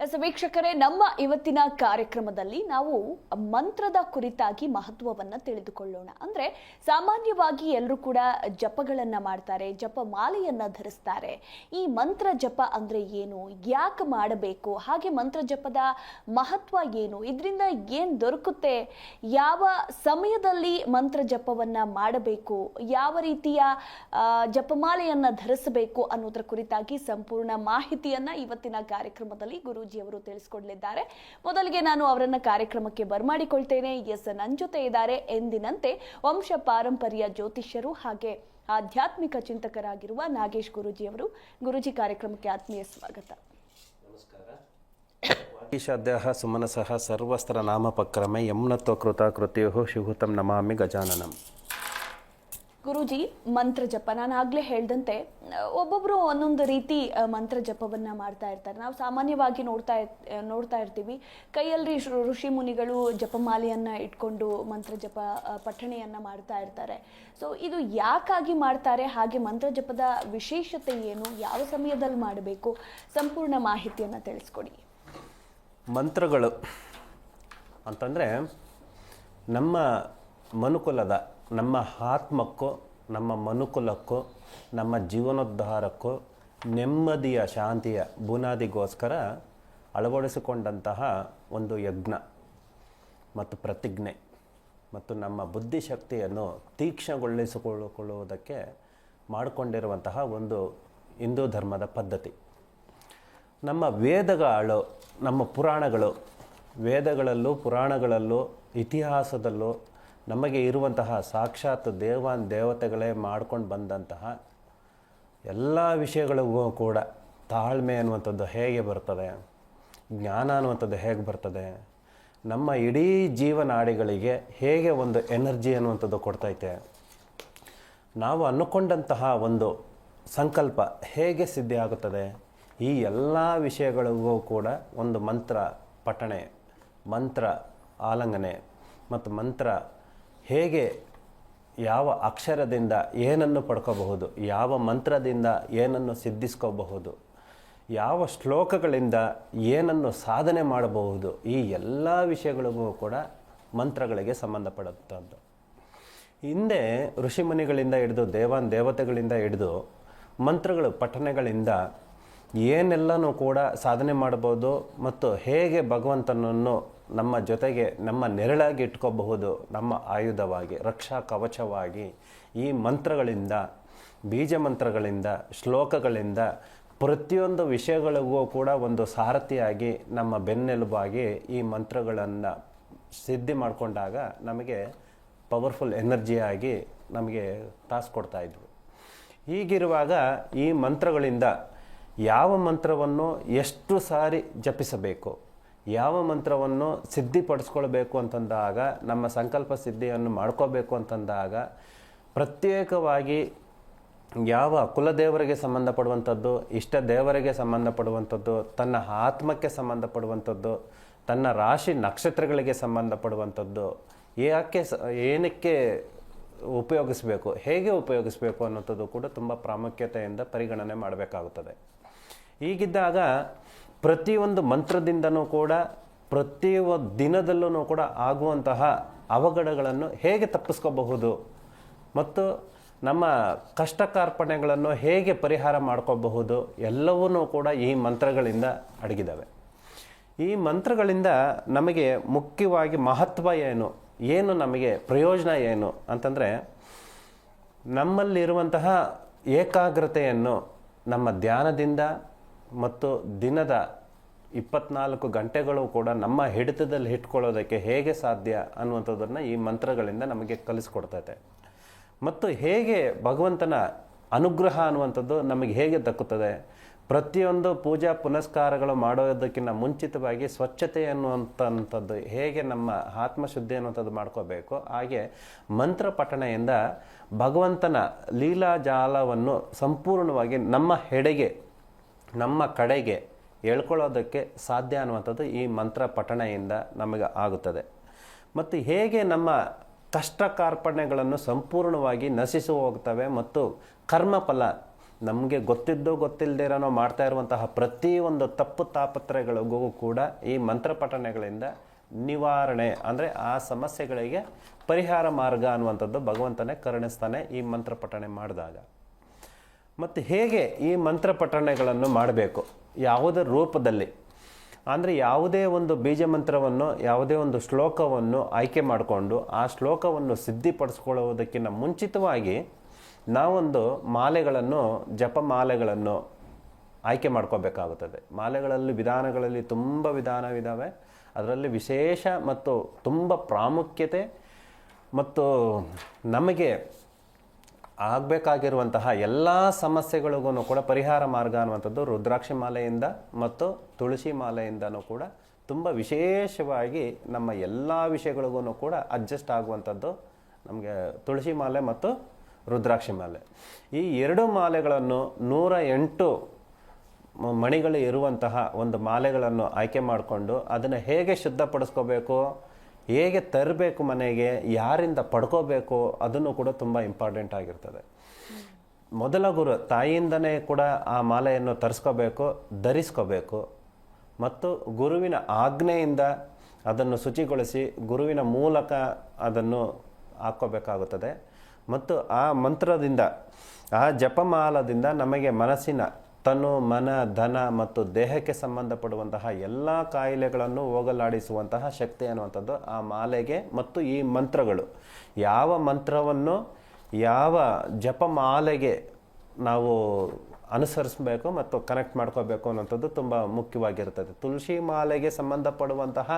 ವೀಕ್ಷಕರೇ, ನಮ್ಮ ಇವತ್ತಿನ ಕಾರ್ಯಕ್ರಮದಲ್ಲಿ ನಾವು ಮಂತ್ರದ ಕುರಿತಾಗಿ ಮಹತ್ವವನ್ನ ತಿಳಿದುಕೊಳ್ಳೋಣ. ಅಂದ್ರೆ ಸಾಮಾನ್ಯವಾಗಿ ಎಲ್ಲರೂ ಕೂಡ ಜಪಗಳನ್ನು ಮಾಡ್ತಾರೆ, ಜಪ ಮಾಲೆಯನ್ನ ಧರಿಸ್ತಾರೆ. ಈ ಮಂತ್ರ ಜಪ ಅಂದ್ರೆ ಏನು? ಯಾಕೆ ಮಾಡಬೇಕು? ಹಾಗೆ ಮಂತ್ರ ಜಪದ ಮಹತ್ವ ಏನು? ಇದರಿಂದ ಏನು ದೊರಕುತ್ತೆ? ಯಾವ ಸಮಯದಲ್ಲಿ ಮಂತ್ರ ಜಪವನ್ನ ಮಾಡಬೇಕು? ಯಾವ ರೀತಿಯ ಜಪಮಾಲೆಯನ್ನು ಧರಿಸಬೇಕು ಅನ್ನೋದರ ಕುರಿತಾಗಿ ಸಂಪೂರ್ಣ ಮಾಹಿತಿಯನ್ನ ಇವತ್ತಿನ ಕಾರ್ಯಕ್ರಮದಲ್ಲಿ ಗುರೂಜಿಯವರು ತಿಳಿಸ್ಕೊಡ್ಲಿದ್ದಾರೆ. ಮೊದಲಿಗೆ ನಾನು ಅವರನ್ನ ಕಾರ್ಯಕ್ರಮಕ್ಕೆ ಬರ್ಮಾಡಿಕೊಳ್ತೇನೆ. ಎಸ್ ನನ್ನ ಜೊತೆ ಇದ್ದಾರೆ. ಎಂದಿನಂತೆ ವಂಶ ಪಾರಂಪರ್ಯ ಜ್ಯೋತಿಷ್ಯರು ಹಾಗೆ ಆಧ್ಯಾತ್ಮಿಕ ಚಿಂತಕರಾಗಿರುವ ನಾಗೇಶ್ ಗುರೂಜಿಯವರು. ಗುರೂಜಿ ಕಾರ್ಯಕ್ರಮಕ್ಕೆ ಆತ್ಮೀಯ ಸ್ವಾಗತ. ಈಶಾದ್ಯಃ ಸುಮನಸಃ ಸರ್ವಸ್ತ್ರ ನಾಮಪಕ್ರಮೆ ಯಮ್ನತ್ವ ಕೃತ ಕೃತ್ಯೋ ಶಿಹುತಂ ನಮಾಮಿ ಗಜಾನನಂ. ಗುರೂಜಿ ಮಂತ್ರ ಜಪ. ನಾನು ಆಗಲೇ ಹೇಳ್ದಂತೆ ಆ, ಒಬ್ಬೊಬ್ರು ಒಂದೊಂದು ರೀತಿ ಮಂತ್ರ ಜಪವನ್ನು ಮಾಡ್ತಾ ಇರ್ತಾರೆ. ನಾವು ಸಾಮಾನ್ಯವಾಗಿ ನೋಡ್ತಾ ನೋಡ್ತಾ ಇರ್ತೀವಿ. ಕೈಯಲ್ಲಿ ಋಷಿ- ಮುನಿಗಳು ಜಪಮಾಲೆಯನ್ನು ಇಟ್ಕೊಂಡು ಮಂತ್ರ ಜಪ ಪಠಣೆಯನ್ನ ಮಾಡ್ತಾ ಇರ್ತಾರೆ. ಸೊ ಇದು ಯಾಕಾಗಿ ಮಾಡ್ತಾರೆ? ಹಾಗೆ ಮಂತ್ರ ಜಪದ ವಿಶೇಷತೆ ಏನು? ಯಾವ ಸಮಯದಲ್ಲಿ ಮಾಡಬೇಕು? ಸಂಪೂರ್ಣ ಮಾಹಿತಿಯನ್ನ ತಿಳಿಸ್ಕೊಡಿ. ಮಂತ್ರಗಳು ಅಂತಂದರೆ ನಮ್ಮ ಮನುಕುಲದ ನಮ್ಮ ಆತ್ಮಕ್ಕೂ, ನಮ್ಮ ಮನುಕುಲಕ್ಕೂ, ನಮ್ಮ ಜೀವನೋದ್ಧಾರಕ್ಕೂ ನೆಮ್ಮದಿಯ, ಶಾಂತಿಯ ಬುನಾದಿಗೋಸ್ಕರ ಅಳವಡಿಸಿಕೊಂಡಂತಹ ಒಂದು ಯಜ್ಞ ಮತ್ತು ಪ್ರತಿಜ್ಞೆ ಮತ್ತು ನಮ್ಮ ಬುದ್ಧಿಶಕ್ತಿಯನ್ನು ತೀಕ್ಷ್ಣಗೊಳಿಸಿಕೊಳ್ಳಿಕೊಳ್ಳುವುದಕ್ಕೆ ಮಾಡಿಕೊಂಡಿರುವಂತಹ ಒಂದು ಹಿಂದೂ ಧರ್ಮದ ಪದ್ಧತಿ. ನಮ್ಮ ವೇದಗಳು ನಮ್ಮ ಪುರಾಣಗಳು, ವೇದಗಳಲ್ಲೂ, ಪುರಾಣಗಳಲ್ಲೂ, ಇತಿಹಾಸದಲ್ಲೂ ನಮಗೆ ಇರುವಂತಹ ಸಾಕ್ಷಾತ್ ದೇವಾನ್ ದೇವತೆಗಳೇ ಮಾಡ್ಕೊಂಡು ಬಂದಂತಹ ಎಲ್ಲ ವಿಷಯಗಳಿಗೂ ಕೂಡ ತಾಳ್ಮೆ ಅನ್ನುವಂಥದ್ದು ಹೇಗೆ ಬರ್ತದೆ, ಜ್ಞಾನ ಅನ್ನುವಂಥದ್ದು ಹೇಗೆ ಬರ್ತದೆ, ನಮ್ಮ ಇಡೀ ಜೀವನಾಡಿಗಳಿಗೆ ಹೇಗೆ ಒಂದು ಎನರ್ಜಿ ಅನ್ನುವಂಥದ್ದು ಕೊಡ್ತೈತೆ. ನಾವು ಅಂದುಕೊಂಡಂತಹ ಒಂದು ಸಂಕಲ್ಪ ಹೇಗೆ ಸಿದ್ಧಿ ಆಗುತ್ತದೆ, ಈ ಎಲ್ಲ ವಿಷಯಗಳಿಗೂ ಕೂಡ ಒಂದು ಮಂತ್ರ ಪಠಣೆ, ಮಂತ್ರ ಆಲಂಗನೆ ಮತ್ತು ಮಂತ್ರ ಹೇಗೆ ಯಾವ ಅಕ್ಷರದಿಂದ ಏನನ್ನು ಪಡ್ಕೋಬಹುದು, ಯಾವ ಮಂತ್ರದಿಂದ ಏನನ್ನು ಸಿದ್ಧಿಸ್ಕೋಬಹುದು, ಯಾವ ಶ್ಲೋಕಗಳಿಂದ ಏನನ್ನು ಸಾಧನೆ ಮಾಡಬಹುದು, ಈ ಎಲ್ಲ ವಿಷಯಗಳಿಗೂ ಕೂಡ ಮಂತ್ರಗಳಿಗೆ ಸಂಬಂಧಪಡುತ್ತದ್ದು. ಹಿಂದೆ ಋಷಿಮುನಿಗಳಿಂದ ಹಿಡಿದು ದೇವಾನ್ ದೇವತೆಗಳಿಂದ ಹಿಡಿದು ಮಂತ್ರಗಳು ಪಠನೆಗಳಿಂದ ಏನೆಲ್ಲನೂ ಕೂಡ ಸಾಧನೆ ಮಾಡಬಹುದು ಮತ್ತು ಹೇಗೆ ಭಗವಂತನನ್ನು ನಮ್ಮ ಜೊತೆಗೆ ನಮ್ಮ ನೆರಳಾಗಿ ಇಟ್ಕೋಬಹುದು, ನಮ್ಮ ಆಯುಧವಾಗಿ, ರಕ್ಷಾ ಕವಚವಾಗಿ. ಈ ಮಂತ್ರಗಳಿಂದ, ಬೀಜ ಮಂತ್ರಗಳಿಂದ, ಶ್ಲೋಕಗಳಿಂದ ಪ್ರತಿಯೊಂದು ವಿಷಯಗಳಿಗೂ ಕೂಡ ಒಂದು ಸಾರಥಿಯಾಗಿ, ನಮ್ಮ ಬೆನ್ನೆಲುಬಾಗಿ ಈ ಮಂತ್ರಗಳನ್ನು ಸಿದ್ಧಿ ಮಾಡಿಕೊಂಡಾಗ ನಮಗೆ ಪವರ್ಫುಲ್ ಎನರ್ಜಿಯಾಗಿ ನಮಗೆ ತಾಸು ಕೊಡ್ತಾ ಇದ್ವು. ಹೀಗಿರುವಾಗ ಈ ಮಂತ್ರಗಳಿಂದ ಯಾವ ಮಂತ್ರವನ್ನು ಎಷ್ಟು ಸಾರಿ ಜಪಿಸಬೇಕು? ಯಾವ ಮಂತ್ರವನ್ನು ಸಿದ್ಧಿಪಡಿಸ್ಕೊಳ್ಬೇಕು ಅಂತಂದಾಗ, ನಮ್ಮ ಸಂಕಲ್ಪ ಸಿದ್ಧಿಯನ್ನು ಮಾಡ್ಕೋಬೇಕು ಅಂತಂದಾಗ, ಪ್ರತ್ಯೇಕವಾಗಿ ಯಾವ ಕುಲದೇವರಿಗೆ ಸಂಬಂಧಪಡುವಂಥದ್ದು, ಇಷ್ಟ ದೇವರಿಗೆ ಸಂಬಂಧಪಡುವಂಥದ್ದು, ತನ್ನ ಆತ್ಮಕ್ಕೆ ಸಂಬಂಧಪಡುವಂಥದ್ದು, ತನ್ನ ರಾಶಿ ನಕ್ಷತ್ರಗಳಿಗೆ ಸಂಬಂಧಪಡುವಂಥದ್ದು, ಯಾಕೆ ಸ, ಏನಕ್ಕೆ ಉಪಯೋಗಿಸಬೇಕು, ಹೇಗೆ ಉಪಯೋಗಿಸಬೇಕು ಅನ್ನೋಂಥದ್ದು ಕೂಡ ತುಂಬ ಪ್ರಾಮುಖ್ಯತೆಯಿಂದ ಪರಿಗಣನೆ ಮಾಡಬೇಕಾಗುತ್ತದೆ. ಹೀಗಿದ್ದಾಗ ಪ್ರತಿಯೊಂದು ಮಂತ್ರದಿಂದನೂ ಕೂಡ, ಪ್ರತಿಯೊಂದು ದಿನದಲ್ಲೂ ಕೂಡ ಆಗುವಂತಹ ಅವಘಡಗಳನ್ನು ಹೇಗೆ ತಪ್ಪಿಸ್ಕೋಬಹುದು ಮತ್ತು ನಮ್ಮ ಕಷ್ಟ ಕಾರ್ಪಣ್ಯಗಳನ್ನು ಹೇಗೆ ಪರಿಹಾರ ಮಾಡ್ಕೋಬಹುದು ಎಲ್ಲವೂ ಕೂಡ ಈ ಮಂತ್ರಗಳಿಂದ ಅಡಗಿದ್ದಾವೆ. ಈ ಮಂತ್ರಗಳಿಂದ ನಮಗೆ ಮುಖ್ಯವಾಗಿ ಮಹತ್ವ ಏನು ಏನು ನಮಗೆ ಪ್ರಯೋಜನ ಏನು ಅಂತಂದರೆ, ನಮ್ಮಲ್ಲಿರುವಂತಹ ಏಕಾಗ್ರತೆಯನ್ನು ನಮ್ಮ ಧ್ಯಾನದಿಂದ ಮತ್ತು ದಿನದ ಇಪ್ಪತ್ನಾಲ್ಕು ಗಂಟೆಗಳು ಕೂಡ ನಮ್ಮ ಹಿಡಿತದಲ್ಲಿ ಇಟ್ಕೊಳ್ಳೋದಕ್ಕೆ ಹೇಗೆ ಸಾಧ್ಯ ಅನ್ನುವಂಥದ್ದನ್ನು ಈ ಮಂತ್ರಗಳಿಂದ ನಮಗೆ ಕಲಿಸ್ಕೊಡ್ತೈತೆ. ಮತ್ತು ಹೇಗೆ ಭಗವಂತನ ಅನುಗ್ರಹ ಅನ್ನುವಂಥದ್ದು ನಮಗೆ ಹೇಗೆ ದಕ್ಕುತ್ತದೆ? ಪ್ರತಿಯೊಂದು ಪೂಜಾ ಪುನಸ್ಕಾರಗಳು ಮಾಡೋದಕ್ಕಿಂತ ಮುಂಚಿತವಾಗಿ ಸ್ವಚ್ಛತೆ ಅನ್ನುವಂಥದ್ದು ಹೇಗೆ ನಮ್ಮ ಆತ್ಮಶುದ್ಧಿ ಅನ್ನುವಂಥದ್ದು ಮಾಡ್ಕೋಬೇಕು? ಹಾಗೆ ಮಂತ್ರ ಪಠಣೆಯಿಂದ ಭಗವಂತನ ಲೀಲಾಜಾಲವನ್ನು ಸಂಪೂರ್ಣವಾಗಿ ನಮ್ಮ ಹೆಡೆಗೆ ನಮ್ಮ ಕಡೆಗೆ ಹೇಳ್ಕೊಳ್ಳೋದಕ್ಕೆ ಸಾಧ್ಯ ಅನ್ನುವಂಥದ್ದು ಈ ಮಂತ್ರ ಪಠಣೆಯಿಂದ ನಮಗೆ ಆಗುತ್ತದೆ. ಮತ್ತು ಹೇಗೆ ನಮ್ಮ ಕಷ್ಟ ಕಾರ್ಪಣ್ಯಗಳನ್ನು ಸಂಪೂರ್ಣವಾಗಿ ನಶಿಸಿ ಹೋಗ್ತವೆ ಮತ್ತು ಕರ್ಮಫಲ ನಮಗೆ ಗೊತ್ತಿದ್ದೋ ಗೊತ್ತಿಲ್ಲದಿರೋ ಮಾಡ್ತಾ ಇರುವಂತಹ ಪ್ರತಿಯೊಂದು ತಪ್ಪು ತಾಪತ್ರೆಗಳಿಗೂ ಕೂಡ ಈ ಮಂತ್ರ ಪಠಣೆಗಳಿಂದ ನಿವಾರಣೆ ಅಂದರೆ ಆ ಸಮಸ್ಯೆಗಳಿಗೆ ಪರಿಹಾರ ಮಾರ್ಗ ಅನ್ನುವಂಥದ್ದು ಭಗವಂತನೇ ಕರುಣಿಸ್ತಾನೆ ಈ ಮಂತ್ರ ಪಠಣೆ ಮಾಡಿದಾಗ. ಮತ್ತು ಹೇಗೆ ಈ ಮಂತ್ರ ಪಠಣೆಗಳನ್ನು ಮಾಡಬೇಕು? ಯಾವುದೇ ರೂಪದಲ್ಲಿ. ಅಂದರೆ ಯಾವುದೇ ಒಂದು ಬೀಜ ಮಂತ್ರವನ್ನು, ಯಾವುದೇ ಒಂದು ಶ್ಲೋಕವನ್ನು ಆಯ್ಕೆ ಮಾಡಿಕೊಂಡು ಆ ಶ್ಲೋಕವನ್ನು ಸಿದ್ಧಿಪಡಿಸ್ಕೊಳ್ಳುವುದಕ್ಕಿಂತ ಮುಂಚಿತವಾಗಿ ನಾವೊಂದು ಮಾಲೆಗಳನ್ನು ಜಪಮಾಲೆಗಳನ್ನು ಆಯ್ಕೆ ಮಾಡ್ಕೋಬೇಕಾಗುತ್ತದೆ. ಮಾಲೆಗಳಲ್ಲಿ ವಿಧಾನಗಳಲ್ಲಿ ತುಂಬ ವಿಧಾನವಿದ್ದಾವೆ ಅದರಲ್ಲಿ ವಿಶೇಷ ಮತ್ತು ತುಂಬ ಪ್ರಾಮುಖ್ಯತೆ ಮತ್ತು ನಮಗೆ ಆಗಬೇಕಾಗಿರುವಂತಹ ಎಲ್ಲ ಸಮಸ್ಯೆಗಳಿಗೂ ಕೂಡ ಪರಿಹಾರ ಮಾರ್ಗ ಅನ್ನುವಂಥದ್ದು ರುದ್ರಾಕ್ಷಿ ಮಾಲೆಯಿಂದ ಮತ್ತು ತುಳಸಿ ಮಾಲೆಯಿಂದನೂ ಕೂಡ ತುಂಬ ವಿಶೇಷವಾಗಿ ನಮ್ಮ ಎಲ್ಲ ವಿಷಯಗಳಿಗೂ ಕೂಡ ಅಡ್ಜಸ್ಟ್ ಆಗುವಂಥದ್ದು ನಮಗೆ ತುಳಸಿ ಮಾಲೆ ಮತ್ತು ರುದ್ರಾಕ್ಷಿ ಮಾಲೆ. ಈ ಎರಡು ಮಾಲೆಗಳನ್ನು ನೂರ ಎಂಟು ಮಣಿಗಳು ಇರುವಂತಹ ಒಂದು ಮಾಲೆಗಳನ್ನು ಆಯ್ಕೆ ಮಾಡಿಕೊಂಡು ಅದನ್ನು ಹೇಗೆ ಶುದ್ಧಪಡಿಸ್ಕೋಬೇಕು? ಹೇಗೆ ತರಬೇಕು ಮನೆಗೆ, ಯಾರಿಂದ ಪಡ್ಕೋಬೇಕು ಅದನ್ನು ಕೂಡ ತುಂಬ ಇಂಪಾರ್ಟೆಂಟ್ ಆಗಿರ್ತದೆ. ಮೊದಲ ಗುರು ತಾಯಿಯಿಂದನೇ ಕೂಡ ಆ ಮಾಲೆಯನ್ನು ತರಿಸ್ಕೋಬೇಕು, ಧರಿಸ್ಕೋಬೇಕು. ಮತ್ತು ಗುರುವಿನ ಆಜ್ಞೆಯಿಂದ ಅದನ್ನು ಶುಚಿಗೊಳಿಸಿ ಗುರುವಿನ ಮೂಲಕ ಅದನ್ನು ಹಾಕ್ಕೋಬೇಕಾಗುತ್ತದೆ. ಮತ್ತು ಆ ಮಂತ್ರದಿಂದ, ಆ ಜಪಮಾಲದಿಂದ ನಮಗೆ ಮನಸ್ಸಿನ ತನು, ಮನ, ಧನ ಮತ್ತು ದೇಹಕ್ಕೆ ಸಂಬಂಧಪಡುವಂತಹ ಎಲ್ಲ ಕಾಯಿಲೆಗಳನ್ನು ಹೋಗಲಾಡಿಸುವಂತಹ ಶಕ್ತಿ ಅನ್ನುವಂಥದ್ದು ಆ ಮಾಲೆಗೆ ಮತ್ತು ಈ ಮಂತ್ರಗಳು. ಯಾವ ಮಂತ್ರವನ್ನು ಯಾವ ಜಪಮಾಲೆಗೆ ನಾವು ಅನುಸರಿಸಬೇಕು ಮತ್ತು ಕನೆಕ್ಟ್ ಮಾಡ್ಕೋಬೇಕು ಅನ್ನೋಂಥದ್ದು ತುಂಬ ಮುಖ್ಯವಾಗಿರ್ತದೆ. ತುಳಸಿ ಮಾಲೆಗೆ ಸಂಬಂಧಪಡುವಂತಹ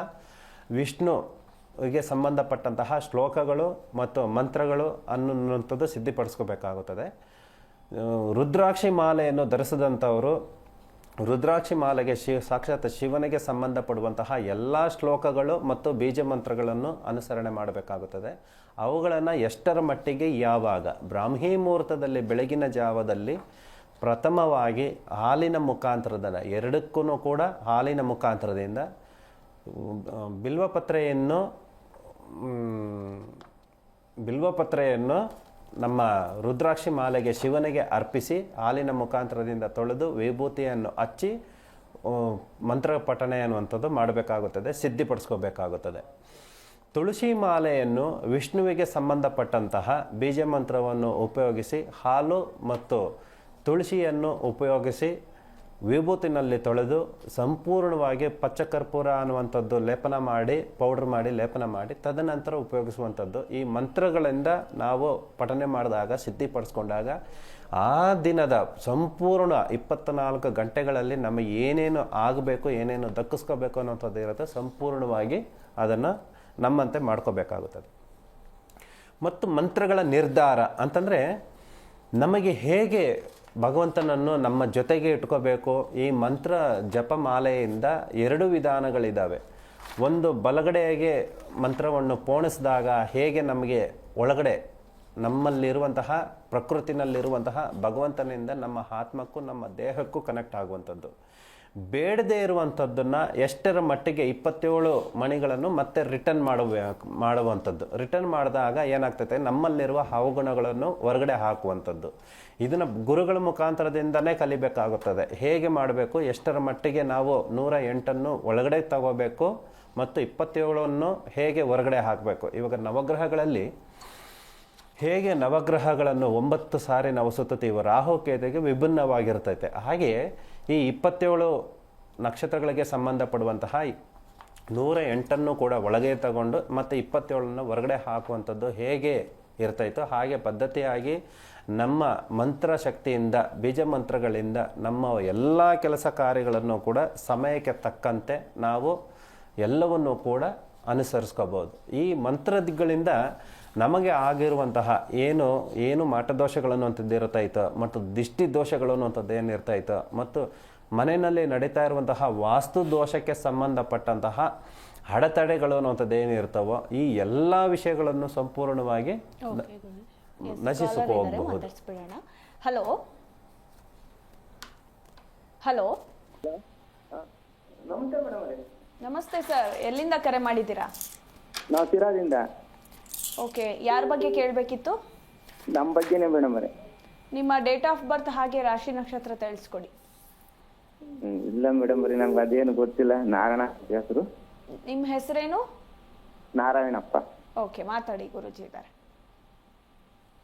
ವಿಷ್ಣುವಿಗೆ ಸಂಬಂಧಪಟ್ಟಂತಹ ಶ್ಲೋಕಗಳು ಮತ್ತು ಮಂತ್ರಗಳು ಅನ್ನುವಂಥದ್ದು ಸಿದ್ಧಿಪಡಿಸ್ಕೋಬೇಕಾಗುತ್ತದೆ. ರುದ್ರಾಕ್ಷಿ ಮಾಲೆಯನ್ನು ಧರಿಸಿದಂಥವರು ರುದ್ರಾಕ್ಷಿ ಮಾಲೆಗೆ ಶಿ, ಸಾಕ್ಷಾತ್ ಶಿವನಿಗೆ ಸಂಬಂಧಪಡುವಂತಹ ಎಲ್ಲ ಶ್ಲೋಕಗಳು ಮತ್ತು ಬೀಜ ಮಂತ್ರಗಳನ್ನು ಅನುಸರಣೆ ಮಾಡಬೇಕಾಗುತ್ತದೆ. ಅವುಗಳನ್ನು ಎಷ್ಟರ ಮಟ್ಟಿಗೆ ಯಾವಾಗ? ಬ್ರಾಹ್ಮೀ ಮುಹೂರ್ತದಲ್ಲಿ, ಬೆಳಗಿನ ಜಾವದಲ್ಲಿ ಪ್ರಥಮವಾಗಿ ಹಾಲಿನ ಮುಖಾಂತರದಿಂದ ಎರಡಕ್ಕೂ ಕೂಡ ಹಾಲಿನ ಮುಖಾಂತರದಿಂದ ಬಿಲ್ವಪತ್ರೆಯನ್ನು ಬಿಲ್ವಪತ್ರೆಯನ್ನು ನಮ್ಮ ರುದ್ರಾಕ್ಷಿ ಮಾಲೆಗೆ ಶಿವನಿಗೆ ಅರ್ಪಿಸಿ ಹಾಲಿನ ಮುಖಾಂತರದಿಂದ ತೊಳೆದು ವಿಭೂತಿಯನ್ನು ಹಚ್ಚಿ ಮಂತ್ರ ಪಠಣೆ ಅನ್ನುವಂಥದ್ದು ಮಾಡಬೇಕಾಗುತ್ತದೆ, ಸಿದ್ಧಿಪಡಿಸ್ಕೋಬೇಕಾಗುತ್ತದೆ. ತುಳಸಿ ಮಾಲೆಯನ್ನು ವಿಷ್ಣುವಿಗೆ ಸಂಬಂಧಪಟ್ಟಂತಹ ಬೀಜ ಮಂತ್ರವನ್ನು ಉಪಯೋಗಿಸಿ ಹಾಲು ಮತ್ತು ತುಳಸಿಯನ್ನು ಉಪಯೋಗಿಸಿ ವಿಭೂತಿನಲ್ಲಿ ತೊಳೆದು ಸಂಪೂರ್ಣವಾಗಿ ಪಚ್ಚ ಕರ್ಪೂರ ಅನ್ನುವಂಥದ್ದು ಲೇಪನ ಮಾಡಿ ಪೌಡರ್ ಮಾಡಿ, ಲೇಪನ ಮಾಡಿ, ತದನಂತರ ಉಪಯೋಗಿಸುವಂಥದ್ದು. ಈ ಮಂತ್ರಗಳಿಂದ ನಾವು ಪಠನೆ ಮಾಡಿದಾಗ, ಸಿದ್ಧಿಪಡಿಸ್ಕೊಂಡಾಗ ಆ ದಿನದ ಸಂಪೂರ್ಣ ಇಪ್ಪತ್ನಾಲ್ಕು ಗಂಟೆಗಳಲ್ಲಿ ನಮಗೆ ಏನೇನು ಆಗಬೇಕು, ಏನೇನು ದಕ್ಕಿಸ್ಕೋಬೇಕು ಅನ್ನೋಂಥದ್ದು ಇರುತ್ತೆ, ಸಂಪೂರ್ಣವಾಗಿ ಅದನ್ನು ನಮ್ಮಂತೆ ಮಾಡ್ಕೋಬೇಕಾಗುತ್ತದೆ. ಮತ್ತು ಮಂತ್ರಗಳ ನಿರ್ಧಾರ ಅಂತಂದರೆ ನಮಗೆ ಹೇಗೆ ಭಗವಂತನನ್ನು ನಮ್ಮ ಜೊತೆಗೆ ಇಟ್ಕೋಬೇಕು. ಈ ಮಂತ್ರ ಜಪಮಾಲೆಯಿಂದ ಎರಡು ವಿಧಾನಗಳಿದ್ದಾವೆ ಒಂದು ಬಲಗಡೆಗೆ ಮಂತ್ರವನ್ನು ಪೋಣಿಸಿದಾಗ ಹೇಗೆ ನಮಗೆ ಒಳಗಡೆ ನಮ್ಮಲ್ಲಿರುವಂತಹ, ಪ್ರಕೃತಿನಲ್ಲಿರುವಂತಹ ಭಗವಂತನಿಂದ ನಮ್ಮ ಆತ್ಮಕ್ಕೂ ನಮ್ಮ ದೇಹಕ್ಕೂ ಕನೆಕ್ಟ್ ಆಗುವಂಥದ್ದು. ಬೇಡದೇ ಇರುವಂಥದ್ದನ್ನು ಎಷ್ಟರ ಮಟ್ಟಿಗೆ ಇಪ್ಪತ್ತೇಳು ಮಣಿಗಳನ್ನು ಮತ್ತೆ ರಿಟರ್ನ್ ಮಾಡುವ, ಮಾಡುವಂಥದ್ದು. ರಿಟರ್ನ್ ಮಾಡಿದಾಗ ಏನಾಗ್ತೈತೆ? ನಮ್ಮಲ್ಲಿರುವ ಅವಗುಣಗಳನ್ನು ಹೊರಗಡೆ ಹಾಕುವಂಥದ್ದು. ಇದನ್ನು ಗುರುಗಳ ಮುಖಾಂತರದಿಂದನೇ ಕಲಿಬೇಕಾಗುತ್ತದೆ. ಹೇಗೆ ಮಾಡಬೇಕು? ಎಷ್ಟರ ಮಟ್ಟಿಗೆ ನಾವು ನೂರ ಎಂಟನ್ನು ಒಳಗಡೆ ತಗೋಬೇಕು ಮತ್ತು ಇಪ್ಪತ್ತೇಳನ್ನು ಹೇಗೆ ಹೊರಗಡೆ ಹಾಕಬೇಕು? ಇವಾಗ ನವಗ್ರಹಗಳಲ್ಲಿ ಹೇಗೆ ನವಗ್ರಹಗಳನ್ನು ಒಂಬತ್ತು ಸಾರಿ ನಾವು ರಾಹು ಕೇತುಗೆ ವಿಭಿನ್ನವಾಗಿರ್ತೈತೆ. ಹಾಗೆಯೇ ಈ ಇಪ್ಪತ್ತೇಳು ನಕ್ಷತ್ರಗಳಿಗೆ ಸಂಬಂಧಪಡುವಂತಹ ನೂರ ಎಂಟನ್ನು ಕೂಡ ಒಳಗೆ ತಗೊಂಡು ಮತ್ತು ಇಪ್ಪತ್ತೇಳನ್ನು ಹೊರಗಡೆ ಹಾಕುವಂಥದ್ದು ಹೇಗೆ ಇರ್ತಾಯಿತ್ತು ಹಾಗೆ ಪದ್ಧತಿಯಾಗಿ ನಮ್ಮ ಮಂತ್ರ ಶಕ್ತಿಯಿಂದ, ಬೀಜ ಮಂತ್ರಗಳಿಂದ ನಮ್ಮ ಎಲ್ಲ ಕೆಲಸ ಕಾರ್ಯಗಳನ್ನು ಕೂಡ ಸಮಯಕ್ಕೆ ತಕ್ಕಂತೆ ನಾವು ಎಲ್ಲವನ್ನು ಕೂಡ ಅನುಸರಿಸ್ಕೋಬೋದು. ಈ ಮಂತ್ರಗಳಿಂದ ನಮಗೆ ಆಗಿರುವಂತಹ ಏನು ಏನು ಮಾಟದೋಷಗಳು ಅನ್ನುವಂಥದ್ದು ಇರ್ತಾಯಿತೋ ಮತ್ತು ದಿಷ್ಟಿ ದೋಷಗಳು ಅನ್ನುವಂಥದ್ದು ಏನು ಇರ್ತಾಯಿತ್ತು ಮತ್ತು ಮನೆಯಲ್ಲಿ ನಡೀತಾ ಇರುವಂತಹ ವಾಸ್ತು ದೋಷಕ್ಕೆ ಸಂಬಂಧಪಟ್ಟಂತಹ ಅಡೆತಡೆಗಳು ಅನ್ನುವಂಥದ್ದು ಏನಿರ್ತಾವೋ ಈ ಎಲ್ಲ ವಿಷಯಗಳನ್ನು ಸಂಪೂರ್ಣವಾಗಿ ನಶಿಸಿಕೊ ಹೋಗಬಹುದು. ಹಲೋ ಹಲೋ ನಮಸ್ತೆ ಸರ್ ಎಲ್ಲಿಂದ ಕರೆ ಮಾಡಿದ್ದೀರಾ? ನಾವು ಸಿರಾದಿಂದ ಓಕೆ ಯಾರ ಬಗ್ಗೆ ಕೇಳಬೇಕಿತ್ತು? ನಮ್ಮ ಬಗ್ಗೆನೇ ಮೇಡಮ್ ಅವರೇ. ನಿಮ್ಮ ಡೇಟ್ ಆಫ್ ಬರ್ತ್ ಹಾಗೆ ರಾಶಿ ನಕ್ಷತ್ರ ತಿಳಿಸ್ಕೊಡಿ. ಹ್ಮ್, ಇಲ್ಲ ಮೇಡಮ್ ಅವರೇ ನಮ್ಗೆ ಅದೇನು ಗೊತ್ತಿಲ್ಲ. ನಾರಾಯಣ ಹೆಸರು. ನಿಮ್ಮ ಹೆಸರೇನು? ನಾರಾಯಣಪ್ಪ. ಓಕೆ ಮಾತಾಡಿ ಗುರುಜಿ ಇದ್ದಾರೆ.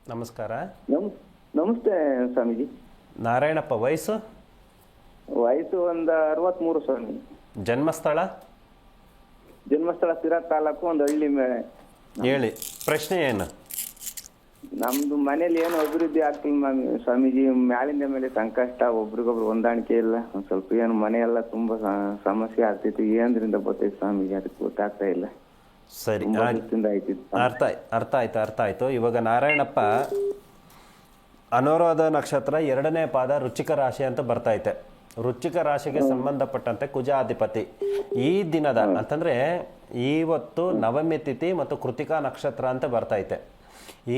ನಮಸ್ಕಾರ. ನಮ್ ನಮಸ್ತೆ ಸ್ವಾಮೀಜಿ. ನಾರಾಯಣಪ್ಪ ವಯಸ್ಸು? ವಯಸ್ಸು ಒಂದು ಅರವತ್ಮೂರು ಸ್ವಾಮಿ ಜನ್ಮಸ್ಥಳ? ಜನ್ಮಸ್ಥಳ ಸಿರಾ ತಾಲೂಕು ಒಂದು ಹಳ್ಳಿ ಮೇಲೆ ಹೇಳಿ ಪ್ರಶ್ನೆ ಏನು? ನಮ್ದು ಮನೇಲಿ ಏನು ಅಭಿವೃದ್ಧಿ ಆಗ್ತಿಲ್ಲ ಮ್ಯಾಮ್. ಸ್ವಾಮೀಜಿ ಮ್ಯಾಲಿಂದ ಮೇಲೆ ಸಂಕಷ್ಟ ಒಬ್ರಿಗೊಬ್ರು ಹೊಂದಾಣಿಕೆ ಇಲ್ಲ. ಒಂದ್ ಸ್ವಲ್ಪ ಏನು ಮನೆಯೆಲ್ಲ ತುಂಬಾ ಸ- ಸಮಸ್ಯೆ ಆಗ್ತಿತ್ತು. ಏನ್ರಿಂದ ಬರ್ತೈತಿ ಸ್ವಾಮೀಜಿ? ಅದಕ್ಕೆ ಗೊತ್ತಾಗ್ತಾ ಇಲ್ಲ. ಸರಿ ತುಂಬಾ ದಿವಸದಿಂದ ಅರ್ಥ ಆಯ್- ಅರ್ಥ ಆಯ್ತು ಅರ್ಥ ಆಯ್ತು. ಇವಾಗ ನಾರಾಯಣಪ್ಪ ಅನುರಾಧ ನಕ್ಷತ್ರ ಎರಡನೇ ಪಾದ ರುಚಿಕ ರಾಶಿ ಅಂತ ಬರ್ತೈತೆ ರುಚಿಕ ರಾಶಿಗೆ ಸಂಬಂಧಪಟ್ಟಂತೆ ಕುಜಾಧಿಪತಿ. ಈ ದಿನದ ಅಂತಂದ್ರೆ ಇವತ್ತು ನವಮಿ ತಿಥಿ ಮತ್ತು ಕೃತಿಕಾ ನಕ್ಷತ್ರ ಅಂತ ಬರ್ತೈತೆ.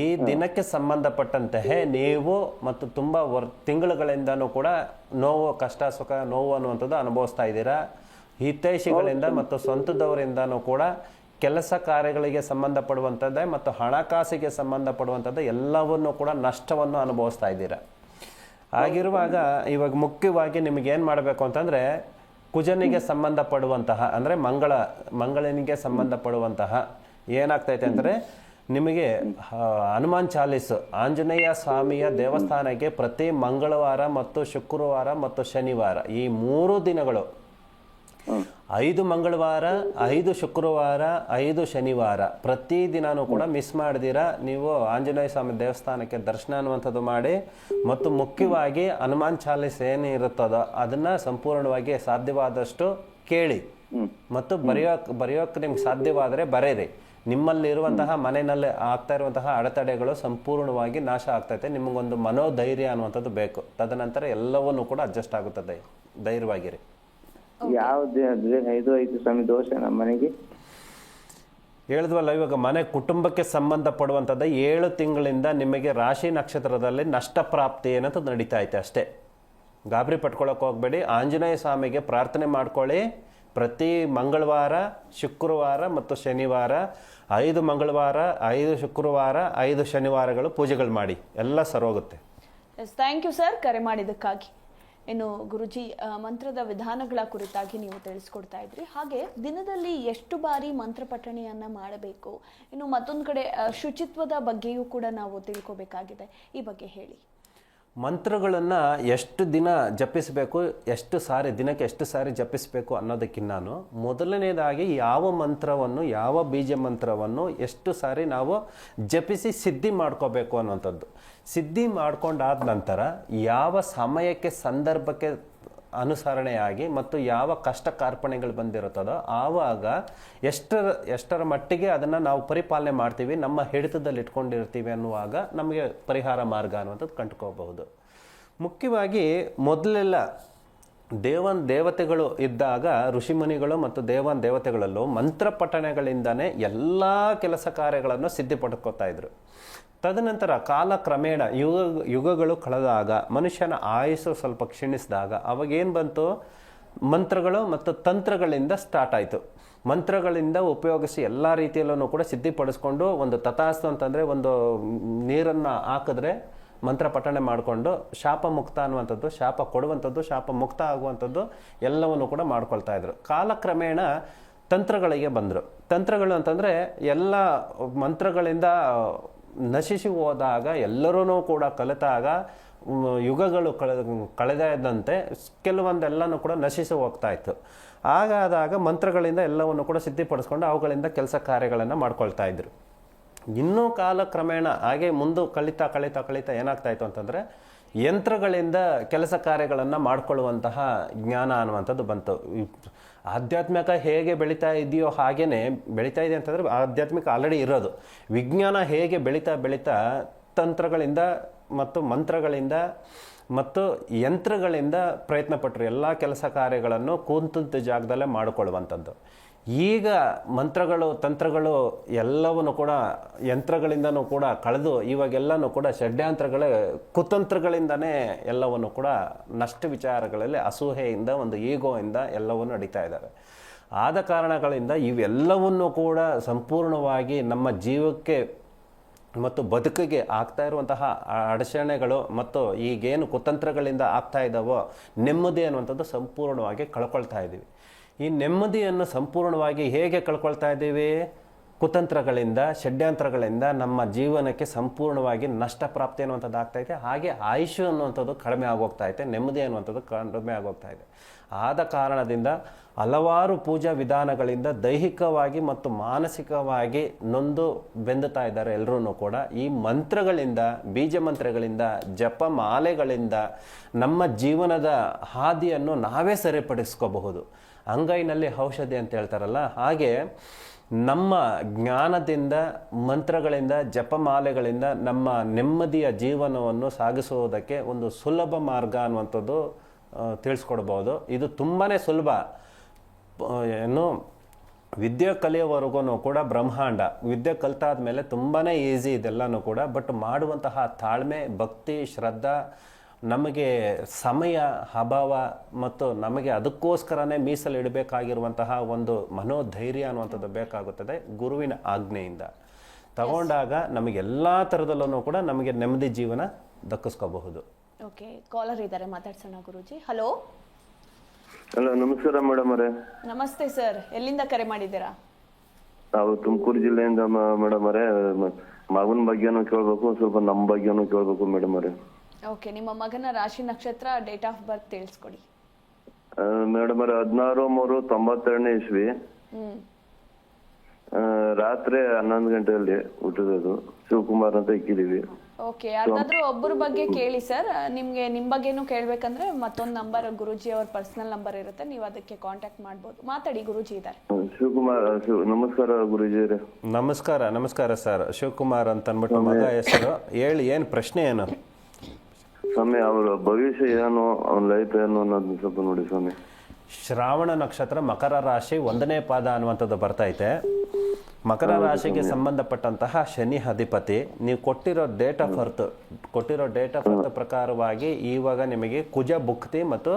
ಈ ದಿನಕ್ಕೆ ಸಂಬಂಧಪಟ್ಟಂತೆ ನೀವು ಮತ್ತು ತುಂಬ ವರ್ ತಿಂಗಳುಗಳಿಂದನೂ ಕೂಡ ನೋವು ಕಷ್ಟ ಸುಖ ನೋವು ಅನ್ನುವಂಥದ್ದು ಅನುಭವಿಸ್ತಾ ಇದ್ದೀರಾ? ಹಿತೈಷಿಗಳಿಂದ ಮತ್ತು ಸ್ವಂತದವರಿಂದನೂ ಕೂಡ ಕೆಲಸ ಕಾರ್ಯಗಳಿಗೆ ಸಂಬಂಧಪಡುವಂಥದ್ದೇ ಮತ್ತು ಹಣಕಾಸಿಗೆ ಸಂಬಂಧಪಡುವಂಥದ್ದು ಎಲ್ಲವನ್ನೂ ಕೂಡ ನಷ್ಟವನ್ನು ಅನುಭವಿಸ್ತಾ ಇದ್ದೀರಾ? ಆಗಿರುವಾಗ ಇವಾಗ ಮುಖ್ಯವಾಗಿ ನಿಮಗೆ ಏನು ಮಾಡಬೇಕು ಅಂತಂದರೆ ಕುಜನಿಗೆ ಸಂಬಂಧಪಡುವಂತಹ, ಅಂದರೆ ಮಂಗಳ, ಮಂಗಳನಿಗೆ ಸಂಬಂಧಪಡುವಂತಹ ಏನಾಗ್ತೈತೆ ಅಂದರೆ ನಿಮಗೆ ಹನುಮಾನ್ ಚಾಲೀಸ್, ಆಂಜನೇಯ ಸ್ವಾಮಿಯ ದೇವಸ್ಥಾನಕ್ಕೆ ಪ್ರತಿ ಮಂಗಳವಾರ ಮತ್ತು ಶುಕ್ರವಾರ ಮತ್ತು ಶನಿವಾರ ಈ ಮೂರು ದಿನಗಳು ಐದು ಮಂಗಳವಾರ, ಐದು ಶುಕ್ರವಾರ, ಐದು ಶನಿವಾರ. ಪ್ರತಿ ದಿನಾನೂ ಕೂಡ ಮಿಸ್ ಮಾಡ್ದಿರ? ನೀವು ಆಂಜನೇಯ ಸ್ವಾಮಿ ದೇವಸ್ಥಾನಕ್ಕೆ ದರ್ಶನ ಅನ್ನುವಂಥದ್ದು ಮಾಡಿ, ಮತ್ತು ಮುಖ್ಯವಾಗಿ ಹನುಮಾನ್ ಚಾಲೀಸ್ ಏನಿರುತ್ತದೋ ಅದನ್ನ ಸಂಪೂರ್ಣವಾಗಿ ಸಾಧ್ಯವಾದಷ್ಟು ಕೇಳಿ. ಮತ್ತು ಬರೆಯೋಕ್, ಬರೆಯೋಕೆ ನಿಮ್ಗೆ ಸಾಧ್ಯವಾದರೆ ಬರೀರಿ ನಿಮ್ಮಲ್ಲಿರುವಂತಹ ಮನೆಯಲ್ಲಿ ಆಗ್ತಾ ಇರುವಂತಹ ಅಡೆತಡೆಗಳು ಸಂಪೂರ್ಣವಾಗಿ ನಾಶ ಆಗ್ತೈತೆ. ನಿಮಗೊಂದು ಮನೋಧೈರ್ಯ ಅನ್ನುವಂಥದ್ದು ಬೇಕು. ತದನಂತರ ಎಲ್ಲವನ್ನೂ ಕೂಡ ಅಡ್ಜಸ್ಟ್ ಆಗುತ್ತದೆ. ಧೈರ್ಯವಾಗಿರಿ. ಯಾವ್ದು ಐದು ಐದು ಸ್ವಾಮಿ ದೋಷ ನಮ್ಮ ಮನೆಗೆ. ಹೇಳಿದ್ವಲ್ಲ ಇವಾಗ ಮನೆ ಕುಟುಂಬಕ್ಕೆ ಸಂಬಂಧಪಡುವಂಥದ್ದು ಏಳು ತಿಂಗಳಿಂದ ನಿಮಗೆ ರಾಶಿ ನಕ್ಷತ್ರದಲ್ಲಿ ನಷ್ಟ ಪ್ರಾಪ್ತಿ ಏನಂತ ನಡೀತಾ ಐತೆ ಅಷ್ಟೇ. ಗಾಬರಿ ಪಟ್ಕೊಳಕ್ಕೆ ಹೋಗಬೇಡಿ. ಆಂಜನೇಯ ಸ್ವಾಮಿಗೆ ಪ್ರಾರ್ಥನೆ ಮಾಡ್ಕೊಳ್ಳಿ. ಪ್ರತಿ ಮಂಗಳವಾರ ಶುಕ್ರವಾರ ಮತ್ತು ಶನಿವಾರ ಐದು ಮಂಗಳವಾರ ಐದು ಶುಕ್ರವಾರ ಐದು ಶನಿವಾರಗಳು ಪೂಜೆಗಳು ಮಾಡಿ. ಎಲ್ಲ ಸರೋಗುತ್ತೆ ಎಸ್ ಥ್ಯಾಂಕ್ ಯು ಸರ್ ಕರೆ ಮಾಡಿದ್ದಕ್ಕಾಗಿ. ಇನ್ನು ಗುರುಜಿ ಮಂತ್ರದ ವಿಧಾನಗಳ ಕುರಿತಾಗಿ ನೀವು ತಿಳಿಸ್ಕೊಡ್ತಾ ಇದ್ರಿ. ಹಾಗೆ ದಿನದಲ್ಲಿ ಎಷ್ಟು ಬಾರಿ ಮಂತ್ರ ಪಠಣೆಯನ್ನ ಮಾಡಬೇಕು? ಇನ್ನು ಮತ್ತೊಂದು ಕಡೆ ಶುಚಿತ್ವದ ಬಗ್ಗೆಯೂ ಕೂಡ ನಾವು ತಿಳ್ಕೊಬೇಕಾಗಿದೆ. ಈ ಬಗ್ಗೆ ಹೇಳಿ. ಮಂತ್ರಗಳನ್ನು ಎಷ್ಟು ದಿನ ಜಪಿಸಬೇಕು, ಎಷ್ಟು ಸಾರಿ, ದಿನಕ್ಕೆ ಎಷ್ಟು ಸಾರಿ ಜಪಿಸಬೇಕು ಅನ್ನೋದಕ್ಕಿಂತ ಮೊದಲನೇದಾಗಿ ಯಾವ ಮಂತ್ರವನ್ನು, ಯಾವ ಬೀಜ ಮಂತ್ರವನ್ನು ಎಷ್ಟು ಸಾರಿ ನಾವು ಜಪಿಸಿ ಸಿದ್ಧಿ ಮಾಡ್ಕೋಬೇಕು ಅನ್ನುವಂಥದ್ದು. ಸಿದ್ಧಿ ಮಾಡ್ಕೊಂಡಾದ ನಂತರ ಯಾವ ಸಮಯಕ್ಕೆ ಸಂದರ್ಭಕ್ಕೆ ಅನುಸರಣೆಯಾಗಿ ಮತ್ತು ಯಾವ ಕಷ್ಟ ಕಾರ್ಪಣೆಗಳು ಬಂದಿರುತ್ತದೋ ಆವಾಗ ಎಷ್ಟರ ಎಷ್ಟರ ಮಟ್ಟಿಗೆ ಅದನ್ನು ನಾವು ಪರಿಪಾಲನೆ ಮಾಡ್ತೀವಿ, ನಮ್ಮ ಹಿಡಿತದಲ್ಲಿ ಇಟ್ಕೊಂಡಿರ್ತೀವಿ ಅನ್ನುವಾಗ ನಮಗೆ ಪರಿಹಾರ ಮಾರ್ಗ ಅನ್ನುವಂಥದ್ದು ಕಂಡುಕೋಬಹುದು ಮುಖ್ಯವಾಗಿ ಮೊದಲೆಲ್ಲ ದೇವನ್ ದೇವತೆಗಳು ಇದ್ದಾಗ ಋಷಿಮುನಿಗಳು ಮತ್ತು ದೇವನ್ ದೇವತೆಗಳಲ್ಲೂ ಮಂತ್ರ ಪಠಣೆಗಳಿಂದನೇ ಎಲ್ಲ ಕೆಲಸ ಕಾರ್ಯಗಳನ್ನು ಸಿದ್ಧಿಪಡ್ಕೋತಾ ಇದ್ರು. ತದನಂತರ ಕಾಲ ಕ್ರಮೇಣ ಯುಗ, ಯುಗಗಳು ಕಳೆದಾಗ, ಮನುಷ್ಯನ ಆಯಸ್ಸು ಸ್ವಲ್ಪ ಕ್ಷೀಣಿಸಿದಾಗ ಅವಾಗೇನು ಬಂತು? ಮಂತ್ರಗಳು ಮತ್ತು ತಂತ್ರಗಳಿಂದ ಸ್ಟಾರ್ಟ್ ಆಯಿತು. ಮಂತ್ರಗಳಿಂದ ಉಪಯೋಗಿಸಿ ಎಲ್ಲ ರೀತಿಯಲ್ಲೂ ಕೂಡ ಸಿದ್ಧಿಪಡಿಸ್ಕೊಂಡು ಒಂದು ತಥಾಸ್ತು ಅಂತಂದರೆ ಒಂದು ನೀರನ್ನು ಹಾಕಿದ್ರೆ ಮಂತ್ರ ಪಠಣೆ ಮಾಡಿಕೊಂಡು ಶಾಪ ಮುಕ್ತ ಅನ್ನುವಂಥದ್ದು, ಶಾಪ ಕೊಡುವಂಥದ್ದು, ಶಾಪ ಮುಕ್ತ ಆಗುವಂಥದ್ದು ಎಲ್ಲವನ್ನು ಕೂಡ ಮಾಡ್ಕೊಳ್ತಾ ಇದ್ರು. ಕಾಲಕ್ರಮೇಣ ತಂತ್ರಗಳಿಗೆ ಬಂದರು. ತಂತ್ರಗಳು ಅಂತಂದರೆ ಎಲ್ಲ ಮಂತ್ರಗಳಿಂದ ನಶಿಸಿ ಹೋದಾಗ ಎಲ್ಲರೂ ಕೂಡ ಕಲಿತಾಗ ಯುಗಗಳು ಕಳೆ ಕಳೆದಂತೆ ಕೆಲವೊಂದೆಲ್ಲನೂ ಕೂಡ ನಶಿಸಿ ಹೋಗ್ತಾ ಇತ್ತು. ಆಗಾದಾಗ ಮಂತ್ರಗಳಿಂದ ಎಲ್ಲವನ್ನು ಕೂಡ ಸಿದ್ಧಿಪಡಿಸ್ಕೊಂಡು ಅವುಗಳಿಂದ ಕೆಲಸ ಕಾರ್ಯಗಳನ್ನು ಮಾಡ್ಕೊಳ್ತಾ ಇದ್ರು. ಇನ್ನೂ ಕಾಲ ಕ್ರಮೇಣ ಹಾಗೆ ಮುಂದೆ ಕಲಿತಾ ಕಳೀತಾ ಕಳೀತಾ ಏನಾಗ್ತಾ ಇತ್ತು ಅಂತಂದರೆ ಯಂತ್ರಗಳಿಂದ ಕೆಲಸ ಕಾರ್ಯಗಳನ್ನು ಮಾಡಿಕೊಳ್ಳುವಂತಹ ಜ್ಞಾನ ಅನ್ನುವಂಥದ್ದು ಬಂತು. ಆಧ್ಯಾತ್ಮಿಕ ಹೇಗೆ ಬೆಳೀತಾ ಇದೆಯೋ ಹಾಗೆಯೇ ಬೆಳೀತಾ ಇದೆ ಅಂತಂದರೆ ಆಧ್ಯಾತ್ಮಿಕ ಆಲ್ರೆಡಿ ಇರೋದು. ವಿಜ್ಞಾನ ಹೇಗೆ ಬೆಳೀತಾ ಬೆಳೀತಾ ತಂತ್ರಗಳಿಂದ ಮತ್ತು ಮಂತ್ರಗಳಿಂದ ಮತ್ತು ಯಂತ್ರಗಳಿಂದ ಪ್ರಯತ್ನ ಪಟ್ಟರು ಎಲ್ಲ ಕೆಲಸ ಕಾರ್ಯಗಳನ್ನು ಕೂತಂತ ಜಾಗದಲ್ಲೇ ಮಾಡಿಕೊಳ್ಳುವಂಥದ್ದು. ಈಗ ಮಂತ್ರಗಳು, ತಂತ್ರಗಳು ಎಲ್ಲವನ್ನು ಕೂಡ, ಯಂತ್ರಗಳಿಂದನೂ ಕೂಡ ಕಳೆದು, ಇವಾಗೆಲ್ಲನೂ ಕೂಡ ಷಡ್ಯಂತ್ರಗಳೇ, ಕುತಂತ್ರಗಳಿಂದನೇ ಎಲ್ಲವನ್ನು ಕೂಡ ನಷ್ಟ ವಿಚಾರಗಳಲ್ಲಿ, ಅಸೂಹೆಯಿಂದ, ಒಂದು ಈಗೋಯಿಂದ ಎಲ್ಲವನ್ನು ನಡೀತಾ ಇದ್ದಾರೆ ಆದ ಕಾರಣಗಳಿಂದ ಇವೆಲ್ಲವನ್ನು ಕೂಡ ಸಂಪೂರ್ಣವಾಗಿ ನಮ್ಮ ಜೀವಕ್ಕೆ ಮತ್ತು ಬದುಕಿಗೆ ಆಗ್ತಾ ಇರುವಂತಹ ಅಡಚಣೆಗಳು ಮತ್ತು ಈಗೇನು ಕುತಂತ್ರಗಳಿಂದ ಆಗ್ತಾ ಇದ್ದಾವೋ, ನೆಮ್ಮದಿ ಅನ್ನುವಂಥದ್ದು ಸಂಪೂರ್ಣವಾಗಿ ಕಳ್ಕೊಳ್ತಾ ಇದ್ದೀವಿ. ಈ ನೆಮ್ಮದಿಯನ್ನು ಸಂಪೂರ್ಣವಾಗಿ ಹೇಗೆ ಕಳ್ಕೊಳ್ತಾ ಇದ್ದೀವಿ? ಕುತಂತ್ರಗಳಿಂದ, ಷಡ್ಯಂತ್ರಗಳಿಂದ ನಮ್ಮ ಜೀವನಕ್ಕೆ ಸಂಪೂರ್ಣವಾಗಿ ನಷ್ಟ ಪ್ರಾಪ್ತಿ ಅನ್ನುವಂಥದ್ದು ಇದೆ. ಹಾಗೆ ಆಯುಷು ಅನ್ನುವಂಥದ್ದು ಕಡಿಮೆ ಆಗೋಗ್ತಾ ಇದೆ, ನೆಮ್ಮದಿ ಅನ್ನುವಂಥದ್ದು ಕಡಿಮೆ ಆಗೋಗ್ತಾ ಇದೆ. ಆದ ಕಾರಣದಿಂದ ಹಲವಾರು ಪೂಜಾ ವಿಧಾನಗಳಿಂದ ದೈಹಿಕವಾಗಿ ಮತ್ತು ಮಾನಸಿಕವಾಗಿ ನೊಂದು ಬೆಂದುತ್ತಾ ಇದ್ದಾರೆ ಎಲ್ಲರೂ ಕೂಡ. ಈ ಮಂತ್ರಗಳಿಂದ, ಬೀಜ ಮಂತ್ರಗಳಿಂದ, ಜಪ ಮಾಲೆಗಳಿಂದ ನಮ್ಮ ಜೀವನದ ಹಾದಿಯನ್ನು ನಾವೇ ಸರಿಪಡಿಸ್ಕೋಬಹುದು. ಅಂಗೈನಲ್ಲಿ ಔಷಧಿ ಅಂತ ಹೇಳ್ತಾರಲ್ಲ, ಹಾಗೆ ನಮ್ಮ ಜ್ಞಾನದಿಂದ, ಮಂತ್ರಗಳಿಂದ, ಜಪಮಾಲೆಗಳಿಂದ ನಮ್ಮ ನೆಮ್ಮದಿಯ ಜೀವನವನ್ನು ಸಾಗಿಸುವುದಕ್ಕೆ ಒಂದು ಸುಲಭ ಮಾರ್ಗ ಅನ್ನುವಂಥದ್ದು ತಿಳಿಸ್ಕೊಡ್ಬೋದು. ಇದು ತುಂಬಾ ಸುಲಭ. ಏನು ವಿದ್ಯೆ ಕಲಿಯೋವರೆಗೂ ಕೂಡ ಬ್ರಹ್ಮಾಂಡ. ವಿದ್ಯೆ ಕಲಿತಾದ ಮೇಲೆ ತುಂಬಾ ಈಸಿ ಇದೆಲ್ಲನೂ ಕೂಡ, ಬಟ್ ಮಾಡುವಂತಹ ತಾಳ್ಮೆ, ಭಕ್ತಿ, ಶ್ರದ್ಧಾ ನಮಗೆ ಸಮಯ ಅಭಾವ ಮತ್ತು ನಮಗೆ ಅದಕ್ಕೋಸ್ಕರನೇ ಮೀಸಲಿಡಬೇಕಾಗಿರುವಂತಹ ಒಂದು ಮನೋಧೈರ್ಯ ಅನ್ನುವಂಥದ್ದು ಬೇಕಾಗುತ್ತದೆ ಗುರುವಿನ ಆಜ್ಞೆಯಿಂದ. ತಗೊಂಡಾಗ ನಮಗೆಲ್ಲ ಥರದಲ್ಲೂ ಕೂಡ ನಮಗೆ ನೆಮ್ಮದಿ ಜೀವನ ದಕ್ಕಿಸ್ಕೋಬಹುದು. ಓಕೆ ಕಾಲರ್ ಇದ್ದಾರೆ ಮಾತಾಡ್ಸೋಣ ಗುರುಜಿ. ಹಲೋ ಹಲೋ ನಮಸ್ಕಾರ ಮೇಡಮ್ ಅವರೇ. ನಮಸ್ತೆ ಸರ್ ಎಲ್ಲಿಂದ ಕರೆ ಮಾಡಿದ್ದೀರಾ? ನಾವು ತುಮಕೂರು ಜಿಲ್ಲೆಯಿಂದ ಮೇಡಮ್ ಅವರೇ ಮಗನ ಬಗ್ಗೆನೂ ಕೇಳಬೇಕು ಸ್ವಲ್ಪ ನಮ್ಮ ಬಗ್ಗೆನೂ ಕೇಳಬೇಕು ಮೇಡಮ್ ಅವರೇ. ಓಕೆ ನಿಮ್ಮ ಮಗನ ರಾಶಿ ನಕ್ಷತ್ರ ಡೇಟ್ ಆಫ್ ಬರ್ತ್ ತಿಳಿಸ್ಕೊಡಿ. ಮೇಡಮ್ ಅವರ ಹದಿನಾರು ಮೂರು ತೊಂಬತ್ತೆರಡನೇ ಇಸ್ವಿ. ಹ್ಮ್. ಆ, ರಾತ್ರಿ ಹನ್ನೊಂದು ಗಂಟೆಯಲ್ಲಿ ಹುಟ್ಟಿದ್ರು ಶಿವಕುಮಾರ್ ಅಂತ ಇಕ್ಕಿದೀವಿ ಓಕೆ ಯಾರ್ದಾದ್ರೂ ಒಬ್ಬರ ಬಗ್ಗೆ ಕೇಳಿ ಸರ್ ನಿಮ್ಗೆ ನಿಮ್ ಬಗ್ಗೆನೂ ಕೇಳ್ಬೇಕಂದ್ರೆ ಮತ್ತೊಂದು ನಂಬರ್ ಗುರುಜಿ ಅವ್ರ ಪರ್ಸನಲ್ ನಂಬರ್ ಇರುತ್ತೆ. ನೀವು ಅದಕ್ಕೆ ಕಾಂಟ್ಯಾಕ್ಟ್ ಮಾಡ್ಬೋದು. ಮಾತಾಡಿ ಗುರುಜಿ ಇದ್ದಾರೆ. ಆ, ಶಿವಕುಮಾರ್ ಶಿವ ನಮಸ್ಕಾರ ಗುರುಜಿ ನಮಸ್ಕಾರ ನಮಸ್ಕಾರ ಸರ್ ಶಿವಕುಮಾರ್ ಅಂತ ಅಂದ್ಬಿಟ್ಟು ಮಗ ಹೆಸರು. ಹೇಳಿ ಏನ್ ಪ್ರಶ್ನೆ ಏನು? ಸ್ವಾಮಿ ಅವರ ಭವಿಷ್ಯ ಏನು ಅವ್ನ ಲೈಫ್ ಏನು ಅನ್ನೋದನ್ನ ಸ್ವಲ್ಪ ನೋಡಿ ಸ್ವಾಮಿ. ಶ್ರಾವಣ ನಕ್ಷತ್ರ ಮಕರ ರಾಶಿ ಒಂದನೇ ಪಾದ ಅನ್ನುವಂಥದ್ದು ಬರ್ತೈತೆ ಮಕರ ರಾಶಿಗೆ ಸಂಬಂಧಪಟ್ಟಂತಹ ಶನಿ ಅಧಿಪತಿ ನೀವು ಕೊಟ್ಟಿರೋ ಡೇಟ್ ಆಫ್ ಬರ್ತ್ ಕೊಟ್ಟಿರೋ ಡೇಟ್ ಆಫ್ ಬರ್ತ್ ಪ್ರಕಾರವಾಗಿ ಇವಾಗ ನಿಮಗೆ ಕುಜ ಭುಕ್ತಿ ಮತ್ತು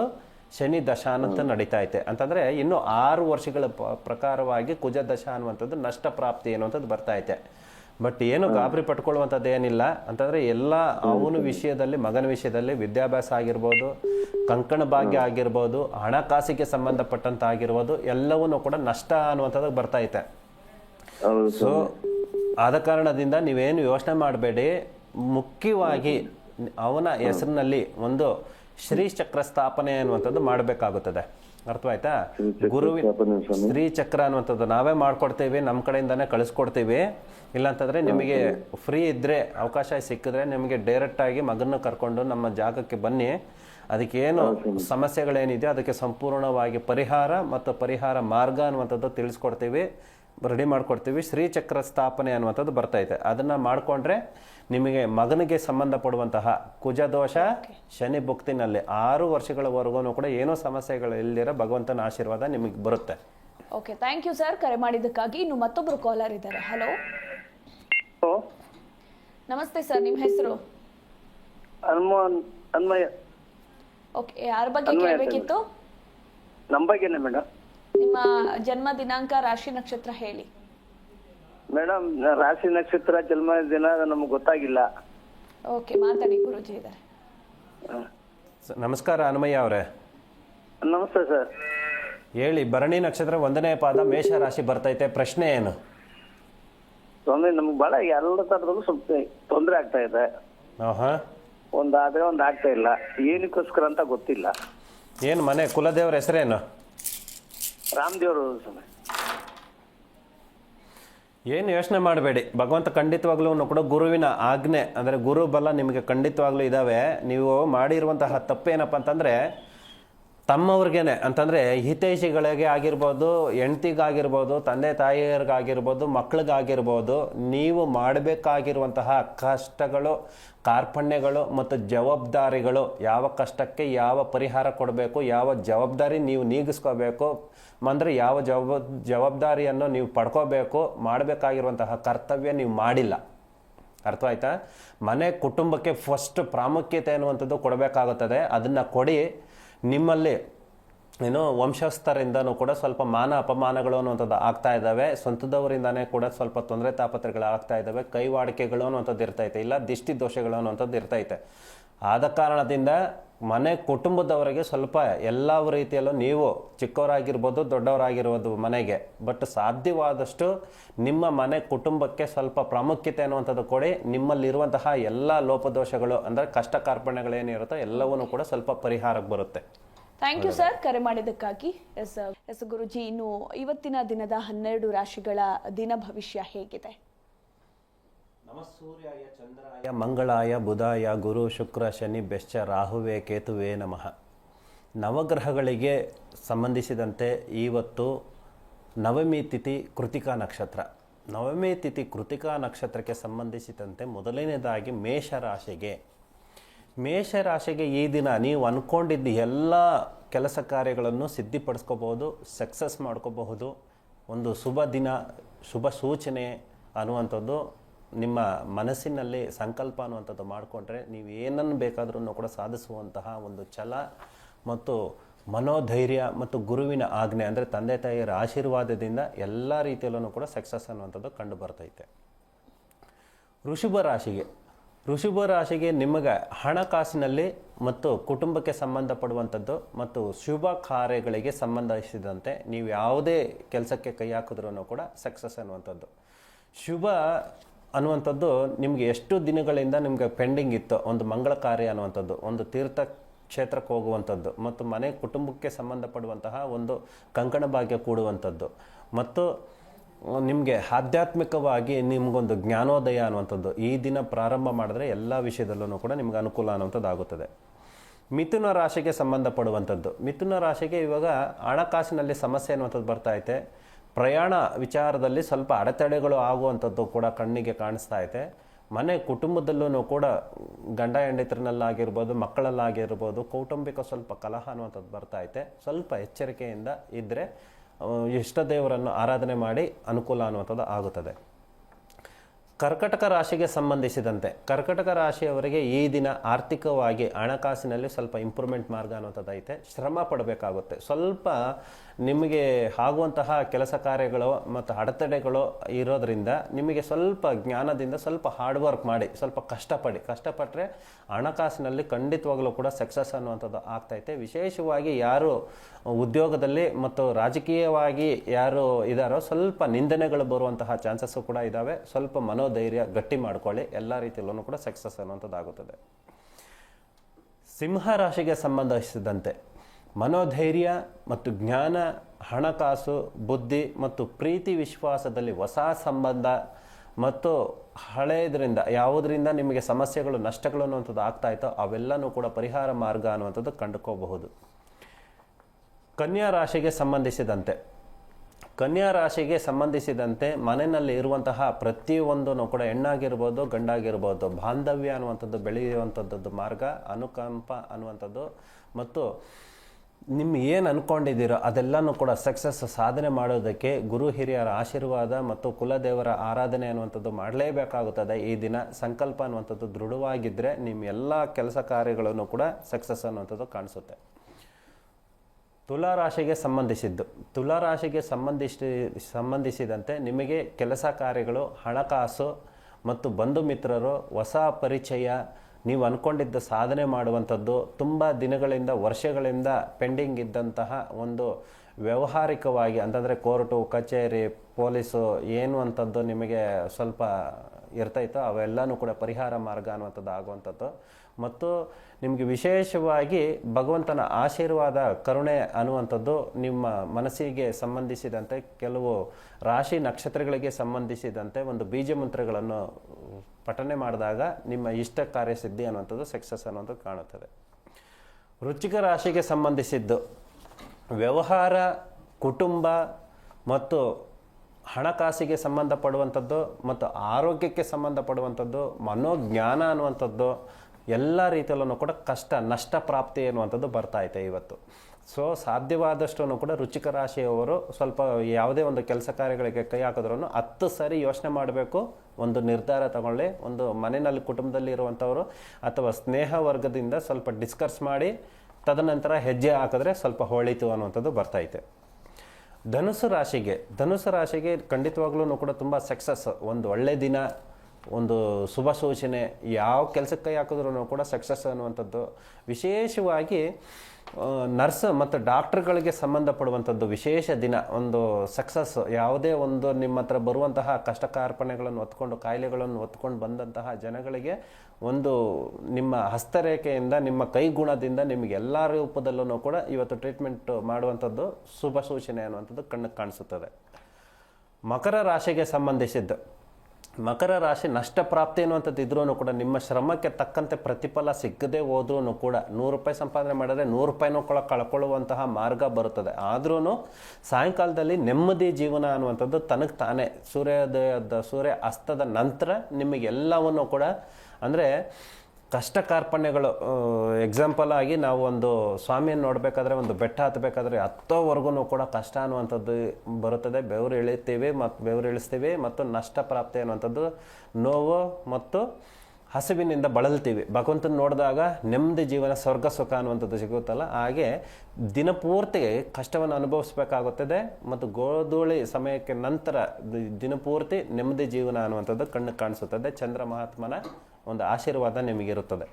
ಶನಿ ದಶಾನಂತ ನಡೀತಾ ಐತೆ. ಅಂತಂದ್ರೆ ಇನ್ನು ಆರು ವರ್ಷಗಳ ಪ್ರಕಾರವಾಗಿ ಕುಜ ದಶ ಅನ್ನುವಂಥದ್ದು ನಷ್ಟ ಪ್ರಾಪ್ತಿ ಅನ್ನುವಂಥದ್ದು ಬರ್ತಾ ಐತೆ. ಬಟ್ ಏನು ಗಾಬರಿ ಪಟ್ಕೊಳ್ಳುವಂಥದ್ದು ಏನಿಲ್ಲ. ಅಂತಂದರೆ ಎಲ್ಲ ಅವನ ವಿಷಯದಲ್ಲಿ ಮಗನ ವಿಷಯದಲ್ಲಿ ವಿದ್ಯಾಭ್ಯಾಸ ಆಗಿರ್ಬೋದು ಕಂಕಣ ಭಾಗ್ಯ ಆಗಿರ್ಬೋದು ಹಣಕಾಸಿಗೆ ಸಂಬಂಧಪಟ್ಟಂತ ಆಗಿರ್ಬೋದು ಎಲ್ಲವೂ ಕೂಡ ನಷ್ಟ ಅನ್ನುವಂಥದ್ದು ಬರ್ತಾ ಐತೆ. ಸೊ ಆದ ಕಾರಣದಿಂದ ನೀವೇನು ಯೋಚನೆ ಮಾಡಬೇಡಿ. ಮುಖ್ಯವಾಗಿ ಅವನ ಹೆಸರಿನಲ್ಲಿ ಒಂದು ಶ್ರೀ ಚಕ್ರ ಸ್ಥಾಪನೆ ಅನ್ನುವಂಥದ್ದು ಮಾಡಬೇಕಾಗುತ್ತದೆ. ಅರ್ಥವಾಯ್ತಾ? ಗುರುವಿನ ಸ್ತ್ರೀ ಚಕ್ರ ಅನ್ನುವಂಥದ್ದು ನಾವೇ ಮಾಡ್ಕೊಡ್ತೀವಿ ನಮ್ಮ ಕಡೆಯಿಂದಾನೇ ಕಳಿಸ್ಕೊಡ್ತೀವಿ. ಇಲ್ಲಾಂತಂದ್ರೆ ನಿಮಗೆ ಫ್ರೀ ಇದ್ರೆ ಅವಕಾಶ ಸಿಕ್ಕಿದ್ರೆ ನಿಮಗೆ ಡೈರೆಕ್ಟ್ ಆಗಿ ಮಗನ ಕರ್ಕೊಂಡು ನಮ್ಮ ಜಾಗಕ್ಕೆ ಬನ್ನಿ. ಅದಕ್ಕೆ ಏನು ಸಮಸ್ಯೆಗಳೇನಿದೆಯೋ ಅದಕ್ಕೆ ಸಂಪೂರ್ಣವಾಗಿ ಪರಿಹಾರ ಮತ್ತು ಪರಿಹಾರ ಮಾರ್ಗ ಅನ್ನುವಂಥದ್ದು ತಿಳಿಸ್ಕೊಡ್ತೀವಿ. ರೆಡಿ ಮಾಡಿಕೊಡ್ತೀವಿ. ಶ್ರೀಚಕ್ರ ಸ್ಥಾಪನೆ ಅನ್ನುವಂಥದ್ದು ಬರ್ತೈತೆ ಅದನ್ನ ಮಾಡಿಕೊಂಡ್ರೆ ನಿಮಗೆ ಮಗನಿಗೆ ಸಂಬಂಧಪಡುವಂತಹ ಕುಜದೋಷ ಶನಿ ಭುಕ್ತಿನಲ್ಲಿ ಆರು ವರ್ಷಗಳವರೆಗೂ ಕೂಡ ಏನೋ ಸಮಸ್ಯೆಗಳು ಇಲ್ಲದಿರೋ ಭಗವಂತನ ಆಶೀರ್ವಾದ ನಿಮಗೆ ಬರುತ್ತೆ. ಓಕೆ ಥ್ಯಾಂಕ್ ಯು ಸರ್ ಕರೆ ಮಾಡಿದ್ದಕ್ಕಾಗಿ ಇನ್ನು ಮತ್ತೊಬ್ಬರು ಕಾಲರ್ ಇದ್ದಾರೆ. ಹಲೋ ನಮಸ್ತೆ ಸರ್ ನಿಮ್ಮ ಹೆಸರು? ಓಕೆ ಯಾರ ಬಗ್ಗೆ ಕೇಳಬೇಕಿತ್ತು? ನಮ್ಮ ಬಗ್ಗೆನೇ ಮೇಡಮ್. ನಿಮ್ಮ ಜನ್ಮ ದಿನಾಂಕ ರಾಶಿ ನಕ್ಷತ್ರ ಹೇಳಿ. ಮೇಡಮ್ ರಾಶಿ ನಕ್ಷತ್ರ ಜನ್ಮ ದಿನ ನಮ್ಗೆ ಗೊತ್ತಾಗಿಲ್ಲ. ಓಕೆ ಮಾತಾಡಿ ಗುರುಜಿ ಇದ್ದಾರೆ. ಸ- ನಮಸ್ಕಾರ ಅನುಮಯ್ಯ ಅವರೇ. ನಮಸ್ತೆ ಸರ್. ಹೇಳಿ ಭರಣಿ ನಕ್ಷತ್ರ ಒಂದನೇ ಪಾದ ಮೇಷ ರಾಶಿ ಬರ್ತೈತೆ ಪ್ರಶ್ನೆ ಏನು? ಸ್ವಾಮಿ ನಮ್ಗೆ ಬಹಳ ಎಲ್ಲ ತರದಲ್ಲೂ ಸ್ವಲ್ಪ ತೊಂದರೆ ಆಗ್ತಾ ಇದೆ. ಆಹಾ. ಒಂದಾದ್ರೆ ಒಂದ್ ಆಗ್ತಾ ಇಲ್ಲ. ಏನಕ್ಕೋಸ್ಕರ ಅಂತ ಗೊತ್ತಿಲ್ಲ. ಏನು ಮನೆ ಕುಲದೇವ್ರ ಹೆಸರೇನು? ರಾಮದೇವ್ರು ಏನು ಯೋಚನೆ ಮಾಡಬೇಡಿ. ಭಗವಂತ ಖಂಡಿತವಾಗ್ಲೂ ಕೂಡ ಗುರುವಿನ ಆಜ್ಞೆ, ಅಂದರೆ ಗುರು ಬಲ ನಿಮಗೆ ಖಂಡಿತವಾಗ್ಲೂ ಇದ್ದಾವೆ ನೀವು ಮಾಡಿರುವಂತಹ ತಪ್ಪೇನಪ್ಪ ಅಂತಂದರೆ ತಮ್ಮವ್ರಿಗೇನೆ. ಅಂತಂದರೆ ಹಿತೈಷಿಗಳಿಗೆ ಆಗಿರ್ಬೋದು, ಹೆಂಡ್ತಿಗಾಗಿರ್ಬೋದು, ತಂದೆ ತಾಯಿಯರಿಗಾಗಿರ್ಬೋದು, ಮಕ್ಳಿಗಾಗಿರ್ಬೋದು, ನೀವು ಮಾಡಬೇಕಾಗಿರುವಂತಹ ಕಷ್ಟಗಳು, ಕಾರ್ಪಣ್ಯಗಳು ಮತ್ತು ಜವಾಬ್ದಾರಿಗಳು ಯಾವ ಕಷ್ಟಕ್ಕೆ ಯಾವ ಪರಿಹಾರ ಕೊಡಬೇಕು, ಯಾವ ಜವಾಬ್ದಾರಿ ನೀವು ನೀಗಿಸ್ಕೋಬೇಕು, ಅಂದರೆ ಯಾವ ಜವಾಬ್, ಜವಾಬ್ದಾರಿಯನ್ನು ನೀವು ಪಡ್ಕೋಬೇಕು, ಮಾಡಬೇಕಾಗಿರುವಂತಹ ಕರ್ತವ್ಯ ನೀವು ಮಾಡಿಲ್ಲ. ಅರ್ಥ ಆಯ್ತಾ ಮನೆ ಕುಟುಂಬಕ್ಕೆ ಫಸ್ಟ್ ಪ್ರಾಮುಖ್ಯತೆ ಅನ್ನುವಂಥದ್ದು ಕೊಡಬೇಕಾಗುತ್ತದೆ. ಅದನ್ನು ಕೊಡಿ. ನಿಮ್ಮಲ್ಲಿ ಏನು ವಂಶಸ್ಥರಿಂದನೂ ಕೂಡ ಸ್ವಲ್ಪ ಮಾನ ಅಪಮಾನಗಳು ಅನ್ನುವಂಥದ್ದು ಆಗ್ತಾ ಇದ್ದಾವೆ. ಸ್ವಂತದವರಿಂದನೇ ಕೂಡ ಸ್ವಲ್ಪ ತೊಂದರೆ ತಾಪತ್ರೆಗಳು ಆಗ್ತಾ ಇದ್ದಾವೆ. ಕೈವಾಡಿಕೆಗಳು ಅನ್ನುವಂಥದ್ದು ಇರ್ತೈತೆ. ಇಲ್ಲ, ದಿಷ್ಟಿ ದೋಷಗಳು ಅನ್ನುವಂಥದ್ದು ಇರ್ತೈತೆ. ಆದ ಕಾರಣದಿಂದ ಮನೆ ಕುಟುಂಬದವರಿಗೆ ಸ್ವಲ್ಪ ಎಲ್ಲ ರೀತಿಯಲ್ಲೂ ನೀವು ಚಿಕ್ಕವರಾಗಿರ್ಬೋದು ದೊಡ್ಡವರಾಗಿರ್ಬೋದು ಮನೆಗೆ. ಬಟ್ ಸಾಧ್ಯವಾದಷ್ಟು ನಿಮ್ಮ ಮನೆ ಕುಟುಂಬಕ್ಕೆ ಸ್ವಲ್ಪ ಪ್ರಾಮುಖ್ಯತೆ ಅನ್ನುವಂಥದ್ದು ಕೊಡಿ. ನಿಮ್ಮಲ್ಲಿರುವಂತಹ ಎಲ್ಲ ಲೋಪದೋಷಗಳು ಅಂದರೆ ಕಷ್ಟ ಕಾರ್ಪಣ್ಯಗಳೇನಿರುತ್ತೋ ಎಲ್ಲವನ್ನೂ ಕೂಡ ಸ್ವಲ್ಪ ಪರಿಹಾರಕ್ಕೆ ಬರುತ್ತೆ. ಥ್ಯಾಂಕ್ ಯು ಸರ್ ಕರೆ ಮಾಡಿದ್ದಕ್ಕಾಗಿ ಎಸ್ ಎಸ್ ಗುರುಜಿ ಇನ್ನು ಇವತ್ತಿನ ದಿನದ ಹನ್ನೆರಡು ರಾಶಿಗಳ ದಿನ ಭವಿಷ್ಯ ಹೇಗಿದೆ? ನಮಸ್ಸೂರ್ಯಾಯ ಚಂದ್ರಾಯ, ಮಂಗಳಾಯ, ಬುಧಾಯ, ಗುರು, ಶುಕ್ರ, ಶನಿ, ಬೆಶ್ಚ, ರಾಹುವೇ, ಕೇತುವೇ ನಮಃ. ನವಗ್ರಹಗಳಿಗೆ ಸಂಬಂಧಿಸಿದಂತೆ ಇವತ್ತು ನವಮಿ ತಿಥಿ ಕೃತಿಕಾ ನಕ್ಷತ್ರ. ನವಮಿ ತಿಥಿ ಕೃತಿಕಾ ನಕ್ಷತ್ರಕ್ಕೆ ಸಂಬಂಧಿಸಿದಂತೆ ಮೊದಲನೇದಾಗಿ ಮೇಷರಾಶಿಗೆ. ಮೇಷರಾಶಿಗೆ ಈ ದಿನ ನೀವು ಅಂದ್ಕೊಂಡಿದ್ದ ಎಲ್ಲ ಕೆಲಸ ಕಾರ್ಯಗಳನ್ನು ಸಿದ್ಧಿಪಡಿಸ್ಕೋಬಹುದು ಸಕ್ಸಸ್ ಮಾಡ್ಕೋಬಹುದು. ಒಂದು ಶುಭ ದಿನ, ಶುಭ ಸೂಚನೆ ಅನ್ನುವಂಥದ್ದು ನಿಮ್ಮ ಮನಸ್ಸಿನಲ್ಲಿ ಸಂಕಲ್ಪ ಅನ್ನುವಂಥದ್ದು ಮಾಡಿಕೊಂಡ್ರೆ ನೀವು ಏನನ್ನು ಬೇಕಾದ್ರೂ ಕೂಡ ಸಾಧಿಸುವಂತಹ ಒಂದು ಛಲ ಮತ್ತು ಮನೋಧೈರ್ಯ ಮತ್ತು ಗುರುವಿನ ಆಜ್ಞೆ ಅಂದರೆ ತಂದೆ ತಾಯಿಯರ ಆಶೀರ್ವಾದದಿಂದ ಎಲ್ಲ ರೀತಿಯಲ್ಲೂ ಕೂಡ ಸಕ್ಸಸ್ ಅನ್ನುವಂಥದ್ದು ಕಂಡು ಬರ್ತೈತೆ. ಋಷಭ ರಾಶಿಗೆ ಋಷಭ ರಾಶಿಗೆ ನಿಮಗೆ ಹಣಕಾಸಿನಲ್ಲಿ ಮತ್ತು ಕುಟುಂಬಕ್ಕೆ ಸಂಬಂಧಪಡುವಂಥದ್ದು ಮತ್ತು ಶುಭ ಕಾರ್ಯಗಳಿಗೆ ಸಂಬಂಧಿಸಿದಂತೆ ನೀವು ಯಾವುದೇ ಕೆಲಸಕ್ಕೆ ಕೈ ಹಾಕಿದ್ರೂ ಕೂಡ ಸಕ್ಸಸ್ ಅನ್ನುವಂಥದ್ದು. ಶುಭ ಅನ್ನುವಂಥದ್ದು ನಿಮಗೆ ಎಷ್ಟು ದಿನಗಳಿಂದ ನಿಮಗೆ ಪೆಂಡಿಂಗ್ ಇತ್ತು, ಒಂದು ಮಂಗಳ ಕಾರ್ಯ ಅನ್ನುವಂಥದ್ದು, ಒಂದು ತೀರ್ಥ ಕ್ಷೇತ್ರಕ್ಕೆ ಹೋಗುವಂಥದ್ದು, ಮತ್ತು ಮನೆ ಕುಟುಂಬಕ್ಕೆ ಸಂಬಂಧಪಡುವಂತಹ ಒಂದು ಕಂಕಣ ಭಾಗ್ಯ ಕೂಡುವಂಥದ್ದು, ಮತ್ತು ನಿಮಗೆ ಆಧ್ಯಾತ್ಮಿಕವಾಗಿ ನಿಮಗೊಂದು ಜ್ಞಾನೋದಯ ಅನ್ನುವಂಥದ್ದು, ಈ ದಿನ ಪ್ರಾರಂಭ ಮಾಡಿದ್ರೆ ಎಲ್ಲ ವಿಷಯದಲ್ಲೂ ಕೂಡ ನಿಮ್ಗೆ ಅನುಕೂಲ ಅನ್ನುವಂಥದ್ದು ಆಗುತ್ತದೆ ಮಿಥುನ ರಾಶಿಗೆ ಸಂಬಂಧಪಡುವಂಥದ್ದು. ಮಿಥುನ ರಾಶಿಗೆ ಇವಾಗ ಹಣಕಾಸಿನಲ್ಲಿ ಸಮಸ್ಯೆ ಅನ್ನುವಂಥದ್ದು ಬರ್ತಾ ಐತೆ. ಪ್ರಯಾಣ ವಿಚಾರದಲ್ಲಿ ಸ್ವಲ್ಪ ಅಡೆತಡೆಗಳು ಆಗುವಂಥದ್ದು ಕೂಡ ಕಣ್ಣಿಗೆ ಕಾಣಿಸ್ತಾ ಇದೆ. ಮನೆ ಕುಟುಂಬದಲ್ಲೂ ಕೂಡ ಗಂಡ ಹೆಂಡತಿರನಲ್ಲಾಗಿರ್ಬೋದು ಮಕ್ಕಳಲ್ಲಾಗಿರ್ಬೋದು, ಕೌಟುಂಬಿಕ ಸ್ವಲ್ಪ ಕಲಹ ಅನ್ನುವಂಥದ್ದು ಬರ್ತಾ ಐತೆ ಸ್ವಲ್ಪ ಎಚ್ಚರಿಕೆಯಿಂದ ಇದ್ದರೆ ಇಷ್ಟ ದೇವರನ್ನು ಆರಾಧನೆ ಮಾಡಿ ಅನುಕೂಲ ಅನ್ನುವಂಥದ್ದು ಆಗುತ್ತದೆ. ಕರ್ಕಟಕ ರಾಶಿಗೆ ಸಂಬಂಧಿಸಿದಂತೆ, ಕರ್ಕಟಕ ರಾಶಿಯವರಿಗೆ ಈ ದಿನ ಆರ್ಥಿಕವಾಗಿ ಹಣಕಾಸಿನಲ್ಲಿ ಸ್ವಲ್ಪ ಇಂಪ್ರೂವ್ಮೆಂಟ್ ಮಾರ್ಗ ಅನ್ನೋಂಥದ್ದು ಐತೆ. ಶ್ರಮ ಪಡಬೇಕಾಗುತ್ತೆ. ಸ್ವಲ್ಪ ನಿಮಗೆ ಆಗುವಂತಹ ಕೆಲಸ ಕಾರ್ಯಗಳು ಮತ್ತು ಅಡೆತಡೆಗಳು ಇರೋದರಿಂದ ನಿಮಗೆ ಸ್ವಲ್ಪ ಜ್ಞಾನದಿಂದ ಸ್ವಲ್ಪ ಹಾರ್ಡ್ ವರ್ಕ್ ಮಾಡಿ, ಸ್ವಲ್ಪ ಕಷ್ಟಪಡಿ ಕಷ್ಟಪಟ್ಟರೆ ಹಣಕಾಸಿನಲ್ಲಿ ಖಂಡಿತವಾಗಲೂ ಕೂಡ ಸಕ್ಸಸ್ ಅನ್ನುವಂಥದ್ದು ಆಗ್ತೈತೆ ವಿಶೇಷವಾಗಿ ಯಾರು ಉದ್ಯೋಗದಲ್ಲಿ ಮತ್ತು ರಾಜಕೀಯವಾಗಿ ಯಾರು ಇದ್ದಾರೋ ಸ್ವಲ್ಪ ನಿಂದನೆಗಳು ಬರುವಂತಹ ಚಾನ್ಸಸ್ಸು ಕೂಡ ಇದ್ದಾವೆ ಸ್ವಲ್ಪ ಮನೋಧೈರ್ಯ ಗಟ್ಟಿ ಮಾಡ್ಕೊಳ್ಳಿ. ಎಲ್ಲ ರೀತಿಯಲ್ಲೂ ಕೂಡ ಸಕ್ಸಸ್ ಅನ್ನುವಂಥದ್ದು ಆಗುತ್ತದೆ ಸಿಂಹ ರಾಶಿಗೆ ಸಂಬಂಧಿಸಿದಂತೆ ಮನೋಧೈರ್ಯ ಮತ್ತು ಜ್ಞಾನ, ಹಣಕಾಸು, ಬುದ್ಧಿ ಮತ್ತು ಪ್ರೀತಿ ವಿಶ್ವಾಸದಲ್ಲಿ ಹೊಸ ಸಂಬಂಧ ಮತ್ತು ಹಳೆಯದರಿಂದ ಯಾವುದರಿಂದ ನಿಮಗೆ ಸಮಸ್ಯೆಗಳು, ನಷ್ಟಗಳು ಅನ್ನುವಂಥದ್ದು ಆಗ್ತಾ ಇತ್ತೋ ಅವೆಲ್ಲನೂ ಕೂಡ ಪರಿಹಾರ ಮಾರ್ಗ ಅನ್ನುವಂಥದ್ದು ಕಂಡುಕೋಬಹುದು. ಕನ್ಯಾ ರಾಶಿಗೆ ಸಂಬಂಧಿಸಿದಂತೆ. ಕನ್ಯಾ ರಾಶಿಗೆ ಸಂಬಂಧಿಸಿದಂತೆ ಮನೆಯಲ್ಲಿ ಇರುವಂತಹ ಪ್ರತಿಯೊಂದೂ ಕೂಡ ಹೆಣ್ಣಾಗಿರ್ಬೋದು, ಗಂಡಾಗಿರ್ಬೋದು, ಬಾಂಧವ್ಯ ಅನ್ನುವಂಥದ್ದು ಬೆಳೆಯುವಂಥದ್ದು ಮಾರ್ಗ, ಅನುಕಂಪ ಅನ್ನುವಂಥದ್ದು ಮತ್ತು ನಿಮ್ಮ ಏನು ಅಂದ್ಕೊಂಡಿದ್ದೀರೋ ಅದೆಲ್ಲನೂ ಕೂಡ ಸಕ್ಸಸ್ ಸಾಧನೆ ಮಾಡೋದಕ್ಕೆ ಗುರು ಹಿರಿಯರ ಆಶೀರ್ವಾದ ಮತ್ತು ಕುಲದೇವರ ಆರಾಧನೆ ಅನ್ನುವಂಥದ್ದು ಮಾಡಲೇಬೇಕಾಗುತ್ತದೆ. ಈ ದಿನ ಸಂಕಲ್ಪ ಅನ್ನುವಂಥದ್ದು ದೃಢವಾಗಿದ್ದರೆ ನಿಮ್ಮ ಎಲ್ಲ ಕೆಲಸ ಕಾರ್ಯಗಳನ್ನು ಕೂಡ ಸಕ್ಸಸ್ ಅನ್ನುವಂಥದ್ದು ಕಾಣಿಸುತ್ತೆ. ತುಲಾರಾಶಿಗೆ ಸಂಬಂಧಿಸಿದ್ದು. ತುಲಾರಾಶಿಗೆ ಸಂಬಂಧಿಸಿ ಸಂಬಂಧಿಸಿದಂತೆ ನಿಮಗೆ ಕೆಲಸ ಕಾರ್ಯಗಳು, ಹಣಕಾಸು ಮತ್ತು ಬಂಧು ಮಿತ್ರರು, ಹೊಸ ಪರಿಚಯ ನೀವು ಅಂದ್ಕೊಂಡಿದ್ದ ಸಾಧನೆ ಮಾಡುವಂಥದ್ದು ತುಂಬ ದಿನಗಳಿಂದ, ವರ್ಷಗಳಿಂದ ಪೆಂಡಿಂಗ್ ಇದ್ದಂತಹ ಒಂದು ವ್ಯಾವಹಾರಿಕವಾಗಿ, ಅಂತಂದರೆ ಕೋರ್ಟು, ಕಚೇರಿ, ಪೊಲೀಸು ಏನು ಅಂಥದ್ದು ನಿಮಗೆ ಸ್ವಲ್ಪ ಇರ್ತೈತೋ ಅವೆಲ್ಲನೂ ಕೂಡ ಪರಿಹಾರ ಮಾರ್ಗ ಅನ್ನುವಂಥದ್ದು ಆಗುವಂಥದ್ದು. ಮತ್ತು ನಿಮಗೆ ವಿಶೇಷವಾಗಿ ಭಗವಂತನ ಆಶೀರ್ವಾದ, ಕರುಣೆ ಅನ್ನುವಂಥದ್ದು ನಿಮ್ಮ ಮನಸ್ಸಿಗೆ ಸಂಬಂಧಿಸಿದಂತೆ, ಕೆಲವು ರಾಶಿ ನಕ್ಷತ್ರಗಳಿಗೆ ಸಂಬಂಧಿಸಿದಂತೆ ಒಂದು ಬೀಜ ಮಂತ್ರಗಳನ್ನು ಪಠನೆ ಮಾಡಿದಾಗ ನಿಮ್ಮ ಇಷ್ಟ ಕಾರ್ಯಸಿದ್ಧಿ ಅನ್ನುವಂಥದ್ದು ಸಕ್ಸಸ್ ಅನ್ನೋದು ಕಾಣುತ್ತದೆ. ವೃಶ್ಚಿಕ ರಾಶಿಗೆ ಸಂಬಂಧಿಸಿದ್ದು, ವ್ಯವಹಾರ, ಕುಟುಂಬ ಮತ್ತು ಹಣಕಾಸಿಗೆ ಸಂಬಂಧಪಡುವಂಥದ್ದು ಮತ್ತು ಆರೋಗ್ಯಕ್ಕೆ ಸಂಬಂಧಪಡುವಂಥದ್ದು, ಮನೋಜ್ಞಾನ ಅನ್ನುವಂಥದ್ದು ಎಲ್ಲ ರೀತಿಯಲ್ಲೂ ಕೂಡ ಕಷ್ಟ, ನಷ್ಟ ಪ್ರಾಪ್ತಿ ಅನ್ನುವಂಥದ್ದು ಬರ್ತಾ ಐತೆ ಇವತ್ತು. ಸೊ ಸಾಧ್ಯವಾದಷ್ಟು ಕೂಡ ರುಚಿಕ ರಾಶಿಯವರು ಸ್ವಲ್ಪ ಯಾವುದೇ ಒಂದು ಕೆಲಸ ಕಾರ್ಯಗಳಿಗೆ ಕೈ ಹಾಕಿದ್ರೂ ಹತ್ತು ಸರಿ ಯೋಚನೆ ಮಾಡಬೇಕು, ಒಂದು ನಿರ್ಧಾರ ತಗೊಳ್ಳಿ, ಒಂದು ಮನೆಯಲ್ಲಿ ಕುಟುಂಬದಲ್ಲಿ ಇರುವಂಥವರು ಅಥವಾ ಸ್ನೇಹ ವರ್ಗದಿಂದ ಸ್ವಲ್ಪ ಡಿಸ್ಕಸ್ ಮಾಡಿ, ತದನಂತರ ಹೆಜ್ಜೆ ಹಾಕಿದ್ರೆ ಸ್ವಲ್ಪ ಹೊಳಿತು ಅನ್ನುವಂಥದ್ದು ಬರ್ತೈತೆ ಧನುಸು ರಾಶಿಗೆ ಧನುಸು ರಾಶಿಗೆ ಖಂಡಿತವಾಗ್ಲೂ ಕೂಡ ತುಂಬ ಸಕ್ಸಸ್ ಒಂದು ಒಳ್ಳೆ ದಿನ ಒಂದು ಶುಭ ಸೂಚನೆ ಯಾವ ಕೆಲಸಕ್ಕೆ ಕೈ ಹಾಕಿದ್ರೂ ಕೂಡ ಸಕ್ಸಸ್ ಅನ್ನುವಂಥದ್ದು. ವಿಶೇಷವಾಗಿ ನರ್ಸ್ ಮತ್ತು ಡಾಕ್ಟ್ರುಗಳಿಗೆ ಸಂಬಂಧಪಡುವಂಥದ್ದು ವಿಶೇಷ ದಿನ. ಒಂದು ಸಕ್ಸಸ್ ಯಾವುದೇ ಒಂದು ನಿಮ್ಮ ಹತ್ರ ಬರುವಂತಹ ಕಷ್ಟ ಕಾರ್ಪಣೆಗಳನ್ನು ಹೊತ್ಕೊಂಡು, ಕಾಯಿಲೆಗಳನ್ನು ಹೊತ್ಕೊಂಡು ಬಂದಂತಹ ಜನಗಳಿಗೆ ಒಂದು ನಿಮ್ಮ ಹಸ್ತರೇಖೆಯಿಂದ, ನಿಮ್ಮ ಕೈಗುಣದಿಂದ ನಿಮಗೆ ಎಲ್ಲ ರೂಪದಲ್ಲೂ ಕೂಡ ಇವತ್ತು ಟ್ರೀಟ್ಮೆಂಟ್ ಮಾಡುವಂಥದ್ದು ಶುಭ ಸೂಚನೆ ಅನ್ನುವಂಥದ್ದು ಕಣ್ಣಿಗೆ ಕಾಣಿಸುತ್ತದೆ. ಮಕರ ರಾಶಿಗೆ ಸಂಬಂಧಿಸಿದ್ದು. ಮಕರ ರಾಶಿ ನಷ್ಟ ಪ್ರಾಪ್ತಿ ಅನ್ನುವಂಥದ್ದು ಇದ್ರೂ ಕೂಡ ನಿಮ್ಮ ಶ್ರಮಕ್ಕೆ ತಕ್ಕಂತೆ ಪ್ರತಿಫಲ ಸಿಗದೆ ಹೋದ್ರೂ ಕೂಡ ನೂರು ರೂಪಾಯಿ ಸಂಪಾದನೆ ಮಾಡಿದ್ರೆ ನೂರು ರೂಪಾಯಿನೂ ಕೂಡ ಕಳ್ಕೊಳ್ಳುವಂತಹ ಮಾರ್ಗ ಬರುತ್ತದೆ. ಆದ್ರೂ ಸಾಯಂಕಾಲದಲ್ಲಿ ನೆಮ್ಮದಿ ಜೀವನ ಅನ್ನುವಂಥದ್ದು ತನಗೆ ತಾನೇ. ಸೂರ್ಯೋದಯದ ಸೂರ್ಯ ಅಸ್ತದ ನಂತರ ನಿಮಗೆಲ್ಲವನ್ನು ಕೂಡ ಅಂದರೆ ಕಷ್ಟ ಕಾರ್ಪಣ್ಯಗಳು ಎಕ್ಸಾಂಪಲ್ ಆಗಿ ನಾವು ಒಂದು ಸ್ವಾಮಿಯನ್ನು ನೋಡಬೇಕಾದ್ರೆ, ಒಂದು ಬೆಟ್ಟ ಹತ್ತಬೇಕಾದ್ರೆ ಹತ್ತೋವರೆಗೂ ಕೂಡ ಕಷ್ಟ ಅನ್ನುವಂಥದ್ದು ಬರುತ್ತದೆ. ಬೆವರು ಇಳಿತೀವಿ ಮತ್ತು ಬೆವರು ಇಳಿಸ್ತೀವಿ ಮತ್ತು ನಷ್ಟ ಪ್ರಾಪ್ತಿ ಅನ್ನುವಂಥದ್ದು ನೋವು ಮತ್ತು ಹಸಿವಿನಿಂದ ಬಳಲ್ತೀವಿ. ಭಗವಂತನ ನೋಡಿದಾಗ ನೆಮ್ಮದಿ ಜೀವನ, ಸ್ವರ್ಗ ಸುಖ ಅನ್ನುವಂಥದ್ದು ಸಿಗುತ್ತಲ್ಲ? ಹಾಗೆ ದಿನಪೂರ್ತಿ ಕಷ್ಟವನ್ನು ಅನುಭವಿಸಬೇಕಾಗುತ್ತದೆ ಮತ್ತು ಗೋಧೂಳಿ ಸಮಯಕ್ಕೆ ನಂತರ ದಿನಪೂರ್ತಿ ನೆಮ್ಮದಿ ಜೀವನ ಅನ್ನುವಂಥದ್ದು ಕಣ್ಣು ಕಾಣಿಸುತ್ತದೆ. ಚಂದ್ರ ಮಹಾತ್ಮನ ಒಂದು ಆಶೀರ್ವಾದ ನಿಮಗಿರುತ್ತದೆ.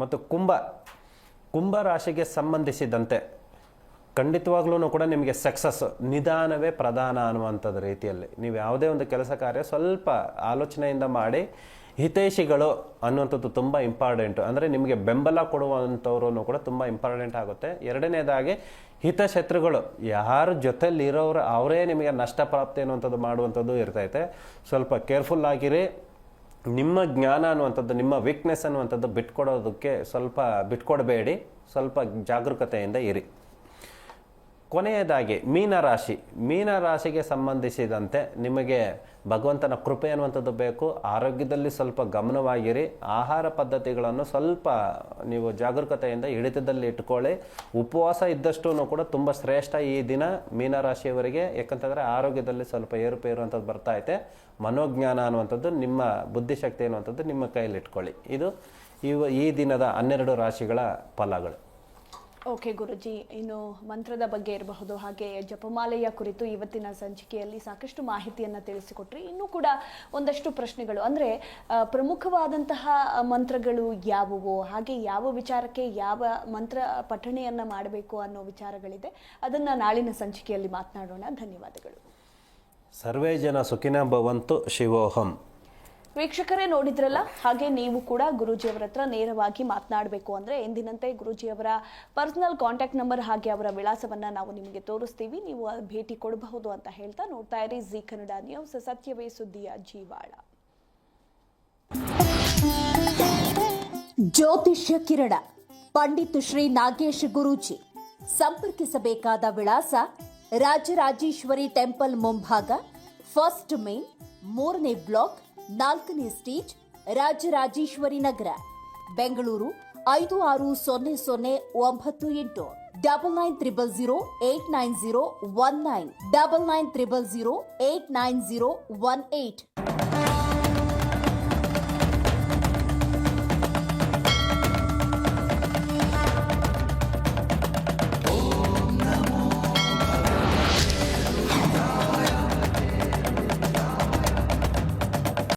ಮತ್ತು ಕುಂಭ ಕುಂಭ ರಾಶಿಗೆ ಸಂಬಂಧಿಸಿದಂತೆ ಖಂಡಿತವಾಗ್ಲೂ ಕೂಡ ನಿಮಗೆ ಸಕ್ಸಸ್ ನಿಧಾನವೇ ಪ್ರಧಾನ ಅನ್ನುವಂಥದ್ದು ರೀತಿಯಲ್ಲಿ. ನೀವು ಯಾವುದೇ ಒಂದು ಕೆಲಸ ಕಾರ್ಯ ಸ್ವಲ್ಪ ಆಲೋಚನೆಯಿಂದ ಮಾಡಿ ಹಿತೈಷಿಗಳು ಅನ್ನುವಂಥದ್ದು ತುಂಬ ಇಂಪಾರ್ಟೆಂಟು ಅಂದರೆ ನಿಮಗೆ ಬೆಂಬಲ ಕೊಡುವಂಥವ್ರು ಕೂಡ ತುಂಬ ಇಂಪಾರ್ಟೆಂಟ್ ಆಗುತ್ತೆ. ಎರಡನೇದಾಗಿ ಹಿತಶತ್ರುಗಳು ಯಾರು ಜೊತೆಲಿ ಇರೋರು ಅವರೇ ನಿಮಗೆ ನಷ್ಟ ಪ್ರಾಪ್ತಿ ಅನ್ನುವಂಥದ್ದು ಮಾಡುವಂಥದ್ದು ಇರ್ತೈತೆ. ಸ್ವಲ್ಪ ಕೇರ್ಫುಲ್ ಆಗಿರಿ. ನಿಮ್ಮ ಜ್ಞಾನ ಅನ್ನುವಂಥದ್ದು ನಿಮ್ಮ ವೀಕ್ನೆಸ್ ಅನ್ನುವಂಥದ್ದು ಬಿಟ್ಕೊಡೋದಕ್ಕೆ ಸ್ವಲ್ಪ ಬಿಟ್ಕೊಡಬೇಡಿ. ಸ್ವಲ್ಪ ಜಾಗರೂಕತೆಯಿಂದ ಇರಿ. ಕೊನೆಯದಾಗಿ ಮೀನರಾಶಿ. ಮೀನರಾಶಿಗೆ ಸಂಬಂಧಿಸಿದಂತೆ ನಿಮಗೆ ಭಗವಂತನ ಕೃಪೆ ಅನ್ನುವಂಥದ್ದು ಬೇಕು. ಆರೋಗ್ಯದಲ್ಲಿ ಸ್ವಲ್ಪ ಗಮನವಾಗಿರಿ. ಆಹಾರ ಪದ್ಧತಿಗಳನ್ನು ಸ್ವಲ್ಪ ನೀವು ಜಾಗರೂಕತೆಯಿಂದ ಹಿಡಿತದಲ್ಲಿ ಇಟ್ಕೊಳ್ಳಿ. ಉಪವಾಸ ಇದ್ದಷ್ಟೂ ಕೂಡ ತುಂಬ ಶ್ರೇಷ್ಠ ಈ ದಿನ ಮೀನರಾಶಿಯವರಿಗೆ. ಯಾಕಂತಂದರೆ ಆರೋಗ್ಯದಲ್ಲಿ ಸ್ವಲ್ಪ ಏರುಪೇರು ಅಂತದ್ದು ಬರ್ತಾ ಐತೆ. ಮನೋಜ್ಞಾನ ಅನ್ನುವಂಥದ್ದು, ನಿಮ್ಮ ಬುದ್ಧಿಶಕ್ತಿ ಅನ್ನುವಂಥದ್ದು ನಿಮ್ಮ ಕೈಯಲ್ಲಿ ಇಟ್ಕೊಳ್ಳಿ. ಇದು ಇವ ಈ ದಿನದ ಹನ್ನೆರಡು ರಾಶಿಗಳ ಫಲಗಳು. ಓಕೆ ಗುರುಜಿ, ಇನ್ನು ಮಂತ್ರದ ಬಗ್ಗೆ ಇರಬಹುದು. ಹಾಗೆ ಜಪಮಾಲೆಯ ಕುರಿತು ಇವತ್ತಿನ ಸಂಚಿಕೆಯಲ್ಲಿ ಸಾಕಷ್ಟು ಮಾಹಿತಿಯನ್ನು ತಿಳಿಸಿಕೊಟ್ರಿ. ಇನ್ನೂ ಕೂಡ ಒಂದಷ್ಟು ಪ್ರಶ್ನೆಗಳು. ಅಂದರೆ ಪ್ರಮುಖವಾದಂತಹ ಮಂತ್ರಗಳು ಯಾವುವು? ಹಾಗೆ ಯಾವ ವಿಚಾರಕ್ಕೆ ಯಾವ ಮಂತ್ರ ಪಠಣೆಯನ್ನು ಮಾಡಬೇಕು ಅನ್ನೋ ವಿಚಾರಗಳಿದೆ. ಅದನ್ನು ನಾಳಿನ ಸಂಚಿಕೆಯಲ್ಲಿ ಮಾತನಾಡೋಣ. ಧನ್ಯವಾದಗಳು. ಸರ್ವೇ ಜನ ಸುಖಿನ ಭವಂತು ಶಿವೋಹಂ. ವೀಕ್ಷಕರೇ ನೋಡಿದ್ರಲ್ಲ, ಹಾಗೆ ನೀವು ಕೂಡ ಗುರೂಜಿಯವರ ಹತ್ರ ನೇರವಾಗಿ ಮಾತನಾಡಬೇಕು ಅಂದರೆ ಎಂದಿನಂತೆ ಗುರೂಜಿಯವರ ಪರ್ಸನಲ್ ಕಾಂಟ್ಯಾಕ್ಟ್ ನಂಬರ್ ಹಾಗೆ ಅವರ ವಿಳಾಸವನ್ನು ನಾವು ನಿಮಗೆ ತೋರಿಸ್ತೀವಿ. ನೀವು ಭೇಟಿ ಕೊಡಬಹುದು ಅಂತ ಹೇಳ್ತಾ ನೋಡ್ತಾ ಇರಿ ಜಿ ಕನ್ನಡ ನ್ಯೂಸ್, ಸತ್ಯವೇ ಸುದ್ದಿಯ ಜೀವಾಳ. ಜ್ಯೋತಿಷ್ಯ ಕಿರಣ, ಪಂಡಿತ್ ಶ್ರೀ ನಾಗೇಶ್ ಗುರೂಜಿ. ಸಂಪರ್ಕಿಸಬೇಕಾದ ವಿಳಾಸ ರಾಜರಾಜೇಶ್ವರಿ ಟೆಂಪಲ್ ಮುಂಭಾಗ ಫಸ್ಟ್ ಮೇನ್ ಮೂರನೇ ಬ್ಲಾಕ್ ನಾಲ್ಕನೇ ಸ್ಟೇಜ್ ರಾಜರಾಜೇಶ್ವರಿ ನಗರ, ಬೆಂಗಳೂರು ಐದು ಆರು ಸೊನ್ನೆ ಸೊನ್ನೆ ಒಂಬತ್ತು ಎಂಟು, double nine triple zero eight nine zero one nine, double nine triple zero eight nine zero one eight.